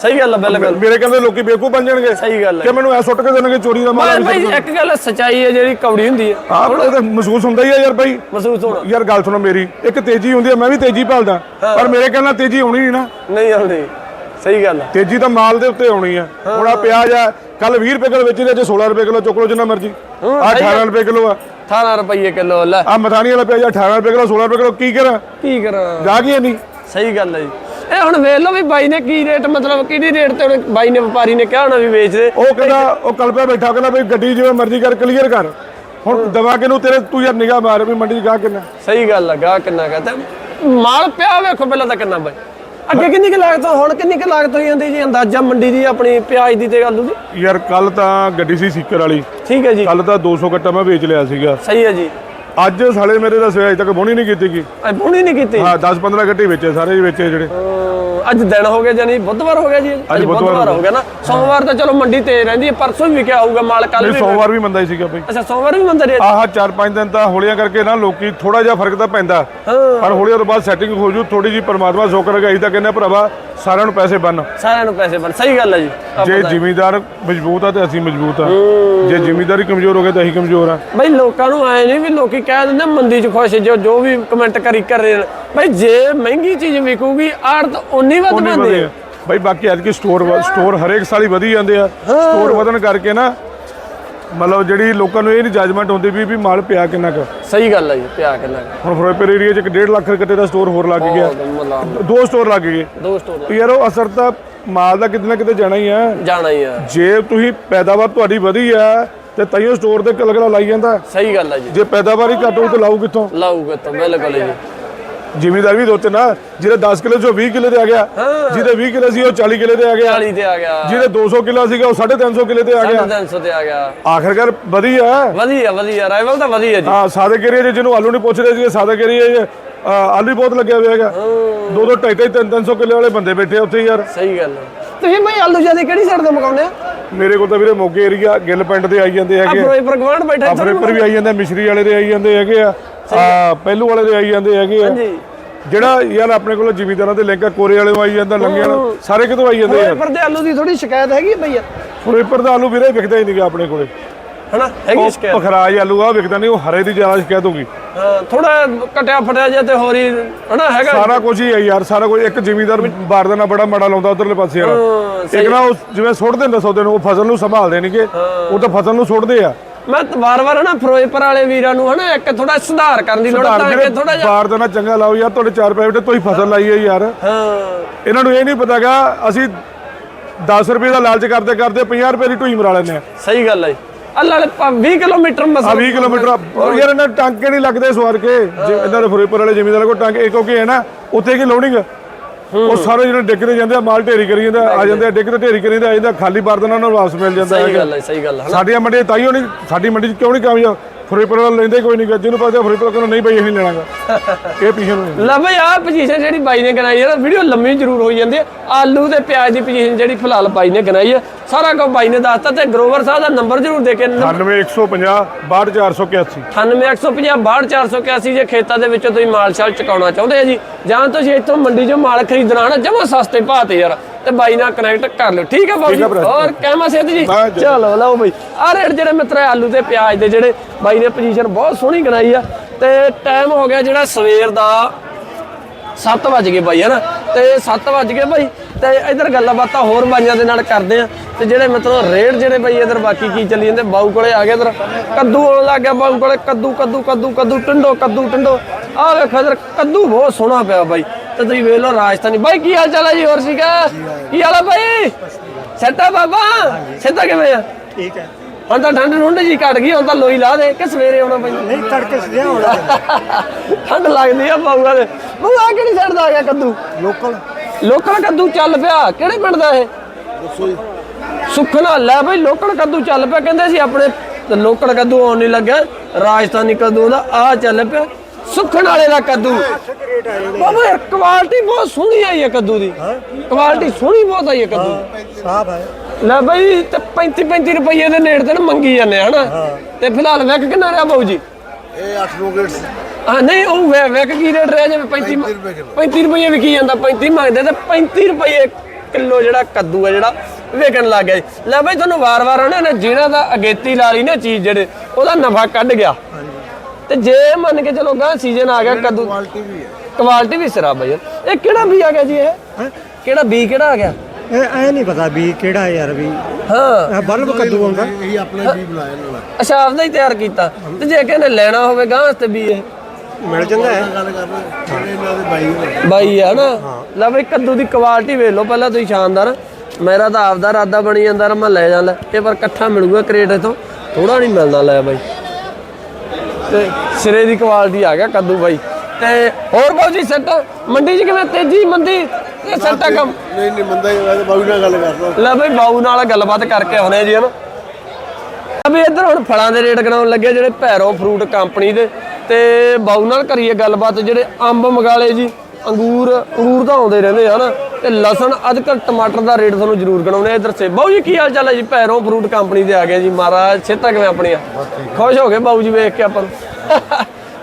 ਸਹੀ ਗੱਲ ਆ ਬਿਲਕੁਲ। ਮੇਰੇ ਕਹਿੰਦੇ ਲੋਕੀ ਬੇਵਕੂਫ ਬਣ ਜਾਣਗੇ। ਸਹੀ ਗੱਲ ਹੈ ਕਿ ਮੈਨੂੰ ਐ ਸੁੱਟ ਕੇ ਦੇਣਗੇ ਚੋਰੀ ਦਾ ਮਾਲ ਭਾਈ ਇੱਕ ਗੱਲ ਸਚਾਈ ਹੈ ਜਿਹੜੀ ਕੌੜੀ ਹੁੰਦੀ ਹੈ ਆਪ ਉਹ ਤਾਂ ਮਹਿਸੂਸ ਹੁੰਦਾ ਹੀ ਆ ਯਾਰ ਬਾਈ ਮਹਿਸੂਸ ਹੋਣਾ। ਯਾਰ ਗੱਲ ਸੁਣੋ ਮੇਰੀ ਇੱਕ ਤੇਜ਼ੀ ਹੁੰਦੀ ਆ ਮੈਂ ਵੀ ਤੇਜ਼ੀ ਭਾਲਦਾ। ਪਰ ਮੇਰੇ ਕਹਿਣਾ ਤੇਜ਼ੀ ਹੋਣੀ ਨਹੀਂ ਨਾ। ਨਹੀਂ ਆਉਂਦੀ। ਸਹੀ ਗੱਲ ਆ। ਤੇਜ਼ੀ ਤਾਂ ਮਾਲ ਦੇ ਉੱਤੇ ਆਉਣੀ ਆ। ਹੁਣ ਆ ਪਿਆਜ਼ ਆ ਕੱਲ 20 ਰੁਪਏ ਕਿਲੋ ਵੇਚੀ ਅੱਜ 16 ਰੁਪਏ ਕਿਲੋ ਚੁੱਕ ਲਓ ਜਿੰਨਾ ਮਰਜ਼ੀ। ਆ 18 ਰੁਪਏ ਕਿਲੋ ਆ। 18 ਰੁਪਏ ਕਿਲੋ ਲੈ। ਆ ਮਥਾਨੀ ਵਾਲਾ ਪਿਆਜ਼ 18 ਰੁਪਏ ਕਿਲੋ 16 ਰੁਪਏ ਕਿਲੋ ਕੀ ਕਰਾਂ? ਕੀ ਕਰਾਂ? ਜਾ ਕੀ ਨਹੀਂ ਸਹੀ ਗੱਲ ਹੈ ਜੀ। ਇਹ ਹੁਣ ਵੇਖ ਲਓ ਵੀ ਬਾਈ ਨੇ ਕੀ ਰੇਟ ਮਤਲਬ ਕਿਹੜੀ ਰੇਟ ਤੇ ਉਹਨੇ ਬਾਈ ਨੇ ਵਪਾਰੀ ਨੇ ਕਿਹਾ ਹੋਣਾ ਵੀ ਵੇਚ ਦੇ ਉਹ ਕਹਿੰਦਾ ਉਹ ਕਲਪਿਆ ਬੈਠਾ ਕਹਿੰਦਾ ਬਈ ਗੱਡੀ ਜਿਵੇਂ ਮਰਜ਼ੀ ਕਰ ਕਲੀਅਰ ਕਰ। ਹੁਣ ਦਵਾ ਕੇ ਨੂੰ ਤੇਰੇ ਤੂੰ ਯਾਰ ਨਿਗਾਹ ਮਾਰ ਵੀ ਮੰਡੀ ਗਾ ਕਿੰਨਾ? ਸਹੀ ਗੱਲ ਆ ਗਾ ਕਿੰਨਾ ਕਹਤਾ ਮਾਲ ਪਿਆ ਵੇਖੋ ਪਹਿਲਾਂ ਤਾਂ ਕਿੰਨਾ ਬਾਈ। ਅੱਗੇ ਕਿੰਨੀ ਕੁ ਲਾਗਤ ਹੁਣ ਕਿੰਨੀ ਕੁ ਲਾਗਤ ਹੋਈ ਜਾਂਦੀ ਜੀ ਅੰਦਾਜ਼ਾ ਮੰਡੀ ਦੀ ਆਪਣੀ ਪਿਆਜ਼ ਦੀ ਤੇ ਆਲੂ ਦੀ? ਯਾਰ ਕੱਲ ਤਾਂ ਗੱਡੀ ਸੀ ਸੀਕਰ ਵਾਲੀ। ਠੀਕ ਹੈ ਜੀ। ਕੱਲ ਤਾਂ 200 ਕੱਟਾ ਮੈਂ ਵੇਚ ਲਿਆ ਸੀਗਾ। ਸਹੀ ਹੈ ਜੀ। ਅੱਜ ਸਾਲੇ ਮੇਰੇ ਦਾ ਅਜੇ ਤੱਕ ਬੋਣੀ ਨਹੀਂ ਕੀਤੀ ਗੀ ਅੱਜ ਪੂਣੀ ਨਹੀਂ ਕੀਤੀ? ਹਾਂ 10 15 ਗੱਟੇ ਵੇਚੇ ਸਾਰੇ ਹੀ ਵੇਚੇ ਜਿਹੜੇ। ਅੱਜ ਦਿਨ ਹੋ ਗਿਆ ਜਾਨੀ ਬੁੱਧਵਾਰ ਹੋ ਗਿਆ ਜੀ। ਅੱਜ ਬੁੱਧਵਾਰ ਹੋ ਗਿਆ। ਨਾ। ਸੋਮਵਾਰ ਤਾਂ ਚਲੋ ਮੰਡੀ ਤੇ ਰਹਿੰਦੀ ਹੈ ਪਰਸੋਂ ਵੀ ਵਿਕਿਆ ਹੋਊਗਾ ਮਾਲ ਕੱਲ ਵੀ ਸੋਮਵਾਰ ਵੀ ਮੰਦਾ ਹੀ ਸੀਗਾ ਬਈ। ਅੱਛਾ ਸੋਮਵਾਰ ਵੀ ਮੰਦਰ ਹੈ ਆਹ 4-5 ਦਿਨ ਤਾਂ ਹੋਲੀਆਂ ਕਰਕੇ ਨਾ ਲੋਕੀ ਥੋੜਾ ਜਿਹਾ ਫ਼ਰਕ ਤਾਂ ਪੈਂਦਾ। ਪਰ ਹੋਲੀਆਂ ਤੋਂ ਬਾਅਦ ਸੈਟਿੰਗ ਹੋ ਜੂ ਥੋੜੀ ਜੀ ਪਰਮਾਤਮਾ ਸ਼ੁਕਰ ਹੈ ਅਸੀਂ ਤਾਂ ਕਹਿੰਦੇ ਭਰਾਵਾ ਸਾਰਿਆਂ ਨੂੰ ਪੈਸੇ ਬੰਨ। ਸਾਰਿਆਂ ਨੂੰ ਪੈਸੇ ਬਣ ਸਹੀ ਗੱਲ ਹੈ ਜੀ। ਜੇ। ਜ਼ਿਮੀਦਾਰ ਮਜ਼ਬੂਤ ਆ ਤੇ ਅਸੀਂ ਮਜ਼ਬੂਤ ਆ। ਜੇ ਜ਼ਿਮੀਦਾਰ ਕਮਜ਼ੋਰ ਹੋ ਗਏ ਤਾਂ ਅਸੀਂ ਕਮਜ਼ੋਰ ਆ। ਬਈ ਲੋਕਾਂ ਨੂੰ ਆਏ ਨਹੀਂ ਵੀ ਲੋਕੀ ਕਹਿ ਦਿੰਦੇ ਮੰਦੀ ਚ ਖੁਸ਼ ਜੋ ਜੋ ਵੀ ਕਮੈਂਟ ਕਰੀ ਕਰ ਰਹੇ ਬਈ ਜੇ ਮਹਿੰਗੀ ਚੀਜ਼ ਵਿਕੂਗੀ ਆੜਤ ਉਨੀ ਵੱਧ ਉਨੀ ਵਧੇ ਹੈ ਆ ਬਈ ਬਾਕੀ ਅੱਜ ਕੀ ਸਟੋਰ ਸਟੋਰ ਹਰੇਕ ਸਾਲ ਹੀ ਵਧੀ ਜਾਂਦੇ ਆ। ਸਟੋਰ ਵਧਣ ਕਰਕੇ ਨਾ ਮਤਲਬ ਜਿਹੜੀ ਲੋਕਾਂ ਨੂੰ ਇਹ ਨਹੀਂ ਜਜਮੈਂਟ ਹੁੰਦੀ ਵੀ ਵੀ ਮਾਲ ਪਿਆ ਕਿੰਨਾ ਕੁ। ਸਹੀ ਗੱਲ ਹੈ ਜੀ ਪਿਆ ਕਿੰਨਾ ਕੁ। ਹੁਣ ਫਿਰੋਜ਼ਪੁਰ ਏਰੀਆ 'ਚ ਇੱਕ 1.5 ਲੱਖ ਰੁਪਏ ਦਾ ਸਟੋਰ ਹੋਰ ਲੱਗ ਗਿਆ। ਦੋ ਸਟੋਰ ਲੱਗ ਗਏ। ਦੋ ਸਟੋਰ ਯਾਰ ਉਹ ਅਸਰ ਤਾਂ ਮਾਲ ਦਾ ਕਿਤੇ ਨਾ ਕਿਤੇ ਜਾਣਾ ਹੀ ਹੈ ਜਾਣਾ ਹੀ ਆ। ਜੇ ਤੁਸੀਂ ਪੈਦਾਵਾਰ ਤੁਹਾਡੀ ਵਧੀ ਹੈ ਤੇ ਤਾਈਓ ਸਟੋਰ ਤੇ ਕਲਕਲਾ ਲਾਈ ਜਾਂਦਾ। ਸਹੀ ਗੱਲ ਆ ਜੀ। ਜੇ ਪੈਦਾਵਾਰ ਹੀ ਘੱਟ ਹੋਊ ਤੇ ਲਾਊ ਕਿੱਥੋਂ? ਲਾਊਗਾ ਤਾਂ ਬਿਲਕੁਲ ਜੀ। ਜ਼ਿਮੀਦਾਰ ਵੀ ਦੋਤੇ ਨਾ ਜਿਹਦੇ 10 ਕਿਲੋ ਚੋਂ 20 ਕਿਲੋ ਤੇ ਆ ਗਿਆ ਜਿਹਦੇ 20 ਕਿਲੋ ਸੀ ਉਹ 40 ਕਿਲੋ ਤੇ ਆ ਗਿਆ 40 ਤੇ ਆ ਗਿਆ। ਜਿਹਦੇ 200 ਕਿਲੋ ਸੀਗਾ ਉਹ 350 ਕਿਲੋ ਤੇ ਆ ਗਿਆ। 350 ਤੇ ਆ ਗਿਆ। ਆਖਰਕਾਰ ਵਧੀਆ ਵਧੀਆ ਵਧੀਆ ਰਾਈਵਲ ਤਾਂ ਵਧੀਆ ਜੀ। ਹਾਂ ਸਾਦੇ ਏਰੀਆ 'ਚ ਜਿਹਨੂੰ ਆਲੂ ਨਹੀਂ ਪੁੱਛ ਰਹੇ ਸੀ ਸਾਦੇ ਅ, ਆਲੂ ਹੀ ਬਹੁਤ ਲੱਗਿਆ ਹੋਇਆ ਹੈਗਾ। ਦੋ ਦੋ ਢਾਈ ਢਾਈ ਤਿੰਨ ਤਿੰਨ ਸੌ ਕਿਲੋ ਵਾਲੇ ਬੰਦੇ ਬੈਠੇ ਆ ਉੱਥੇ ਯਾਰ। ਸਹੀ ਗੱਲ ਆ। ਤੁਸੀਂ ਬਈ ਆਲੂ ਜ਼ਿਆਦਾ ਕਿਹੜੀ ਸਾਈਡ ਤੋਂ ਮਗਾਉਂਦੇ ਆ ਮੇਰੇ ਕੋਲ ਤਾਂ ਵੀਰੇ ਮੋਗੇ ਏਰੀਆ ਗਿੱਲ ਪਿੰਡ ਦੇ ਆਈ ਜਾਂਦੇ ਆ ਹੈਗੇ ਫਿਰੋਜ਼ਪੁਰ ਗਵਾਂਢ ਬੈਠਾ ਉੱਪਰ ਵੀ ਆਈ ਜਾਂਦੇ ਮਿਸ਼ਰੀ ਵਾਲੇ ਦੇ ਆਈ ਜਾਂਦੇ ਹੈਗੇ ਆ। ਆ ਪਹਿਲੂ ਵਾਲੇ ਦੇ ਆਈ ਜਾਂਦੇ ਹੈਗੇ ਆ। ਹਾਂਜੀ। ਜਿਹੜਾ ਯਾਰ ਆਪਣੇ ਕੋਲ ਜ਼ਿਮੀਦਾਰਾਂ ਦੇ ਲਿੰਕ ਆ ਕੋਰੇ ਵਾਲੇ ਨੂੰ ਆਈ ਜਾਂਦਾ ਲੰਗਿਆਂ ਨੂੰ ਸਾਰੇ ਕਿਤੋਂ ਆਈ ਜਾਂਦੇ ਯਾਰ ਫਿਰੋਜ਼ਪੁਰ ਦੇ ਆਲੂ ਦੀ ਥੋੜੀ ਸ਼ਿਕਾਇਤ ਹੈਗੀ ਭਈਆ ਫਿਰੋਜ਼ਪੁਰ ਦਾ ਆਲੂ ਵੀਰੇ ਵਿਕਦਾ ਹੀ ਨਹੀਂਗਾ ਆਪਣੇ ਕੋਲੇ। ਹਨਾ ਹੈਗੀ ਸ਼ਿਕਾਇਤ। ਪਖਰਾਜ ਆਲੂ ਆ ਵਿਕਦਾ ਨਹੀਂ ਉਹ ਹਰੇ ਦੀ ਜ਼ਿਆਦਾ ਸ਼ਿਕਾਇਤ ਹੋਗੀ ਥੋੜਾ ਕਟਿਆ ਫਟਿਆ ਜਿਹਾ ਤੇ ਹੋਰ ਹੀ ਹਨਾ ਹੈਗਾ। ਸਾਰਾ ਕੁਝ ਹੀ ਹੈ ਯਾਰ ਸਾਰਾ ਕੁਝ ਇੱਕ ਜ਼ਿਮੀਦਾਰ ਬਾਰਦਾਨਾ ਬੜਾ ਮਾੜਾ ਲਾਉਂਦਾ ਉਧਰਲੇ ਪਾਸੇ ਵਾਲਾ। ਇੱਕ ਨਾ ਉਹ ਜਿਵੇਂ ਸੁੱਟ ਦਿੰਦਾ ਸੌਦੇ ਨੂੰ ਉਹ ਫਸਲ ਨੂੰ ਸੰਭਾਲਦੇ ਨਹੀਂਗੇ ਉਹ ਤਾਂ ਫਸਲ ਨੂੰ ਸੁੱਟਦੇ ਆ। ਮੈਂ ਵਾਰ-ਵਾਰ ਹਨਾ ਫਿਰੋਜ਼ਪੁਰ ਵਾਲੇ ਵੀਰਾਂ ਨੂੰ ਹਨਾ ਇੱਕ ਥੋੜਾ ਸੁਧਾਰ ਕਰਨ ਦੀ ਲੋੜ ਤਾਂ ਕਿ ਥੋੜਾ ਜਿਹਾ ਬਾਰਦਾਨਾ ਚੰਗਾ ਲਾਓ ਯਾਰ ਤੁਹਾਡੇ 4 ਪੈਸੇ ਤੁਸੀਂ ਫਸਲ ਲਾਈ ਹੈ ਯਾਰ। ਹਾਂ। ਇਹਨਾਂ ਨੂੰ ਇਹ ਨਹੀਂ ਪਤਾਗਾ ਅਸੀਂ 10 ਰੁਪਏ ਦਾ ਲਾਲਚ ਕਰਦੇ ਕਰਦੇ 50 ਰੁਪਏ ਦੀ ਢੂਈ ਮਰਾ ਲੈਂਦੇ ਆ ਸਹੀ ਗੱਲ ਹੈ ਅੱਲਾ ਵਾਲੇ 20 ਕਿਲੋਮੀਟਰ ਮਸਾ 20 ਕਿਲੋਮੀਟਰ ਯਾਰ ਇਹਨਾਂ ਨੂੰ ਟਾਂਕੇ ਨਹੀਂ ਲੱਗਦੇ ਸਵਾਰ ਕੇ। ਜੇ ਇਹਨਾਂ ਦੇ ਫਿਰੋਜ਼ਪੁਰ ਵਾਲੇ ਜ਼ਿਮੀਦਾਰ ਕੋਲ ਟਾਂਕੇ ਕਿਉਂਕਿ ਹੈ ਨਾ ਉੱਥੇ ਕੀ ਲੋਡਿੰਗ ਉਹ ਸਾਰੇ ਜਿਹੜੇ ਡਿੱਗਦੇ ਜਾਂਦੇ ਆ ਮਾਲ ਢੇਰੀ ਕਰੀ ਜਾਂਦੇ ਆ ਜਾਂਦੇ ਆ ਡਿੱਗ ਤੇ ਢੇਰੀ ਕਰੀ ਜਾਂਦੇ ਆ ਜਾਂਦਾ ਖਾਲੀ ਬਰਦਨਾਂ ਉਹਨਾਂ ਨੂੰ ਵਾਪਸ ਮਿਲ ਜਾਂਦਾ ਸਹੀ। ਗੱਲ ਹੈ ਸਹੀ ਗੱਲ ਹੈ। ਸਾਡੀਆਂ ਮੰਡੀਆਂ ਤਾਈਓ ਨਹੀਂ ਸਾਡੀ ਮੰਡੀ 'ਚ ਕਿਉਂ ਨਹੀਂ ਕਾਮਯਾਬ? ਫਿਰੋਜ਼ਪੁਰ ਵਾਲਾ ਲੈਂਦੇ ਕੋਈ ਨਹੀਂ ਗਾ ਜਿਹਨੂੰ ਪਤਾ ਫਿਰੋਜ਼ਪੁਰ ਕੋਲ ਨਹੀਂ ਬਈ ਇਹ ਨਹੀਂ ਲੈਣਾਗਾ। ਇਹ ਪਿੱਛੇ ਨੂੰ ਲੈ ਬਈ ਆਹ ਪੋਜੀਸ਼ਨ ਜਿਹੜੀ ਬਾਈ ਨੇ ਕਰਾਈ ਹੈ ਵੀਡੀਓ ਲੰਮੀ ਜ਼ਰੂਰ ਹੋਈ ਜਾਂਦੀ ਹੈ ਆਲੂ ਤੇ ਪਿਆਜ਼ ਦੀ ਪੋਜੀਸ਼ਨ ਜਿਹੜੀ ਫਿਲਹਾਲ ਬਾਈ ਨੇ ਕਰਾਈ ਹੈ ਸਾਰਾ ਕੁਝ ਬਾਈ ਨੇ ਦੱਸਤਾ ਤੇ ਗਰੋਵਰ ਸਾਹਿਬ ਦਾ ਨੰਬਰ ਜ਼ਰੂਰ ਦੇ ਕੇ 9150 62481 9815 62481 ਜੇ ਖੇਤਾਂ ਦੇ ਵਿੱਚੋਂ ਤੁਸੀਂ ਮਾਲ ਸ਼ਾਲ ਚੁਕਾਉਣਾ ਚਾਹੁੰਦੇ ਆ ਜੀ ਜਾਂ ਤੁਸੀਂ ਇੱਥੋਂ ਮੰਡੀ 'ਚੋਂ ਮਾਲ ਖਰੀਦਣਾ ਨਾ ਜਮਾ ਸਸਤੇ ਭਾਅ ਤੇ ਯਾਰ। ਤੇ ਬਾਈ ਨਾਲ ਕਨੈਕਟ ਕਰ ਲਿਓ। ਠੀਕ ਹੈ ਭਰਾ। ਹੋਰ ਕਹਿਮਾ ਸਿੱਧ ਜੀ। ਚਲੋ ਲਓ ਬਈ। ਆ ਰੇਟ ਜਿਹੜੇ ਮਿੱਤਰ ਆਲੂ ਤੇ ਪਿਆਜ਼ ਦੇ ਜਿਹੜੇ ਬਾਈ ਨੇ ਪੋਜੀਸ਼ਨ ਬਹੁਤ ਸੋਹਣੀ ਕਰਾਈ ਆ ਤੇ ਟਾਈਮ ਹੋ ਗਿਆ ਜਿਹੜਾ ਸਵੇਰ ਦਾ 7 ਵਜ ਗਏ ਬਾਈ ਹਨਾ? ਤੇ 7 ਵਜ ਗਏ ਬਾਈ ਤੇ ਇਧਰ ਗੱਲਾਂ ਬਾਤਾਂ ਹੋਰ ਬਾਈਆਂ ਦੇ ਨਾਲ ਕਰਦੇ ਆ ਤੇ ਜਿਹੜੇ ਮਤਲਬ ਰੇਟ ਜਿਹੜੇ ਬਾਈ ਇਧਰ ਬਾਕੀ ਕੀ ਚੱਲੀ ਜਾਂਦੇ ਬਾਊ ਕੋਲੇ ਆ ਗਿਆ ਇਧਰ। ਕੱਦੂ ਆਉਣ ਲੱਗ ਗਿਆ ਬਾਊ ਕੋਲੇ ਕੱਦੂ ਕੱਦੂ ਕੱਦੂ ਕੱਦੂ ਟਿੰਡੋ ਕੱਦੂ ਟਿੰਡੋ। ਆਹ ਵੇਖੋ ਇਧਰ ਕੱਦੂ ਬਹੁਤ ਸੋਹਣਾ ਪਿਆ ਬਾਈ। ਤੇ ਤੁਸੀਂ ਵੇਖ ਲਓ ਰਾਜਸਥਾਨੀ ਬਾਈ ਕੀ ਹਾਲ ਚਾਲ ਹੈ ਜੀ? ਹੋਰ ਸੀਗਾ ਕੀ ਹਾਲ ਹੈ ਬਾਈ? ਸੱਟਾ ਬਾਬਾ? ਸਿੱਧਾ ਕਿਵੇਂ ਆ? ਠੀਕ ਹੈ ਹੁਣ ਤਾਂ ਠੰਡ ਠੁੰਡ ਜੀ ਘਟ ਗਈ ਹੁਣ ਤਾਂ ਲੋਈ ਲਾ ਦੇ। ਕਿ ਸਵੇਰੇ ਆਉਣਾ ਪੈਂਦਾ ਨਹੀਂ ਤੜਕੇ ਸਿੱਧਿਆ ਹੋਣਾ [LAUGHS] ਠੰਡ ਲੱਗਦੀ ਆ ਬਾਊਆ ਦੇ ਬਾਊ ਆ ਕਿਹੜੀ ਸਾਈਡ ਦਾ ਆ ਗਿਆ ਕੱਦੂ? ਲੋਕਲ। ਲੋਕਲ ਕੱਦੂ ਚੱਲ ਪਿਆ। ਕਿਹੜੇ ਪਿੰਡ ਦਾ ਇਹ? ਸੁਖਨਾ। ਲੈ ਬਈ ਲੋਕਲ ਕੱਦੂ ਚੱਲ ਪਿਆ। ਕਹਿੰਦੇ ਸੀ ਆਪਣੇ ਲੋਕਲ ਕੱਦੂ ਆਉਣ ਨਹੀਂ ਲੱਗਿਆ। ਰਾਜਸਥਾਨੀ ਕੱਦੂ ਦਾ ਆ ਚੱਲ ਪਿਆ। ਸੁਖਣ ਵਾਲੇ ਦਾ ਕੱਦੂ। ਬਾਬਾ ਯਾਰ ਕੁਆਲਿਟੀ ਬਹੁਤ ਸੋਹਣੀ ਆਈ ਹੈ ਕੱਦੂ ਦੀ। ਕੁਆਲਿਟੀ ਸੋਹਣੀ ਬਹੁਤ ਆਈ ਹੈ ਕੱਦੂ। ਸਾਫ਼ ਹੈ ਲੈ ਬਈ ਤੇ 35 35 ਰੁਪਏ ਦੇ ਨੇੜੇ ਤੇ ਨਾ ਮੰਗੀ ਜਾਂਦੇ ਹਨਾ? ਤੇ ਫਿਲਹਾਲ ਵਿਕ ਕਿੰਨਾ ਰਿਹਾ ਬਾਊ ਜੀ? ਇਹ 8 ਰੋਗੇਟਸ ਹਾਂ ਨਹੀਂ ਉਹ ਵੇ- ਵਿਕ ਕੀ ਰੇਟ ਰਿਹਾ ਜਿਵੇਂ 35 35 ਰੁਪਏ ਕਿੱਲੋ। 35 ਰੁਪਏ ਵਿਕੀ ਜਾਂਦਾ 35 ਮੰਗਦੇ ਤੇ 35 ਰੁਪਏ ਕਿਲੋ ਜਿਹੜਾ ਕੱਦੂ ਆ ਜਿਹੜਾ ਵਿਕਣ ਲੱਗ ਗਿਆ। ਲੈ ਬਈ ਤੁਹਾਨੂੰ ਵਾਰ-ਵਾਰ ਉਹਨਾਂ ਨੇ ਜਿਹਨਾਂ ਦਾ ਅਗੇਤੀ ਲਾ ਲਈ ਨਾ ਚੀਜ਼ ਜਿਹੜੇ ਉਹਦਾ ਨਫਾ ਕੱਢ ਗਿਆ। ਤੇ ਜੇ ਮੰਨ ਕੇ ਚਲੋ ਗਾ ਸੀਜ਼ਨ ਆ ਗਿਆ ਕੱਦੂ ਕੁਆਲਿਟੀ ਵੀ ਹੈ। ਕੁਆਲਿਟੀ ਵੀ ਸਿਰਾ ਬਈ। ਇਹ ਕਿਹੜਾ ਬੀ ਆ ਗਿਆ ਜੀ ਇਹ? ਕਿਹੜਾ ਬੀ ਕਿਹੜਾ ਆ ਗਿਆ? ਇਹ ਐ ਨਹੀਂ ਪਤਾ ਵੀ ਕਿਹੜਾ ਯਾਰ ਵੀ। ਹਾਂ। ਬਲਬ ਕੱਦੂ ਆਉਂਦਾ। ਇਹ ਆਪਣੇ ਵੀ ਬਣਾਇਆ ਇਹਨਾਂ ਨੇ। ਅੱਛਾ ਆਪਦਾ ਹੀ ਤਿਆਰ ਕੀਤਾ। ਤੇ ਜੇ ਕਹਿੰਦੇ ਲੈਣਾ ਹੋਵੇ ਗਾਂ ਵਾਸਤੇ ਵੀ ਇਹ। ਮਿਲ ਜਾਂਦਾ ਹੈ। ਗੱਲ ਕਰਨਾ ਜਿਹੜੇ ਇਹਨਾਂ ਦੇ ਬਾਈ ਆ ਨਾ। ਲੈ ਬਈ ਕੱਦੂ ਦੀ ਕੁਆਲਿਟੀ ਵੇਖ ਲਓ ਪਹਿਲਾਂ ਤੁਸੀਂ ਸ਼ਾਨਦਾਰ। ਮੇਰਾ ਤਾਂ ਆਪਦਾ ਇਰਾਦਾ ਬਣੀ ਜਾਂਦਾ ਰ ਮੈਂ ਲੈ ਜਾਂਦਾ। ਇਹ ਪਰ ਇਕੱਠਾ ਮਿਲੂਗਾ ਕਰੇਟ ਇਥੋਂ। ਥੋੜਾ ਨਹੀਂ ਮਿਲਦਾ ਲੈ ਬਾਈ। ਤੇ ਸਿਰੇ ਦੀ ਕੁਆਲਿਟੀ ਆ ਗਿਆ ਕੱਦੂ ਬਾਈ। ਤੇ ਹੋਰ ਬਾਊ ਜੀ ਸੈੱਟ ਮੰਡੀ 'ਚ ਕਿਵੇਂ ਤੇਜ਼ੀ ਮੰਦੀ ਇਹ ਸੈੱਟਾ ਕੰਮ? ਨਹੀਂ ਨਹੀਂ ਮੰਦਾ ਹੀ ਹੋਇਆ ਬਾਈ ਨਾਲ ਗੱਲ ਕਰਨਾ ਲੈ। ਬਈ ਬਾਊ ਨਾਲ ਗੱਲਬਾਤ ਕਰਕੇ ਆਉਣੇ ਜੀ ਹਨਾ? ਅਬੇ ਇੱਧਰ ਹੁਣ ਫਲਾਂ ਦੇ ਰੇਟ ਗਣਾਉਣ ਲੱਗੇ ਜਿਹੜੇ ਭੈਰੋ ਫਰੂਟ ਕੰਪਨੀ ਦੇ। ਤੇ ਬਾਊ ਨਾਲ ਕਰੀਏ ਗੱਲਬਾਤ ਜਿਹੜੇ ਅੰਬ ਮਗਾਲੇ ਜੀ। ਅੰਗੂਰ ਅੰਗੂਰ ਤਾਂ ਆਉਂਦੇ ਰਹਿੰਦੇ ਹਨ? ਤੇ ਲਸਣ ਅਦਰਕ ਟਮਾਟਰ ਦਾ ਰੇਟ ਤੁਹਾਨੂੰ ਜ਼ਰੂਰ ਗਣਾਉਣੇ ਇੱਧਰ ਸੇ। ਬਾਊ ਜੀ ਕੀ ਹਾਲ ਚਾਲ ਹੈ ਜੀ? ਭੈਰੋ ਫਰੂਟ ਕੰਪਨੀ ਦੇ ਆ ਗਏ ਜੀ ਮਹਾਰਾਜ ਛੇਤਾ ਕਿਵੇਂ ਆਪਣੀਆਂ? ਖੁਸ਼ ਹੋ ਗਏ ਬਾਊ ਜੀ ਵੇਖ ਕੇ ਆਪਾਂ ਨੂੰ?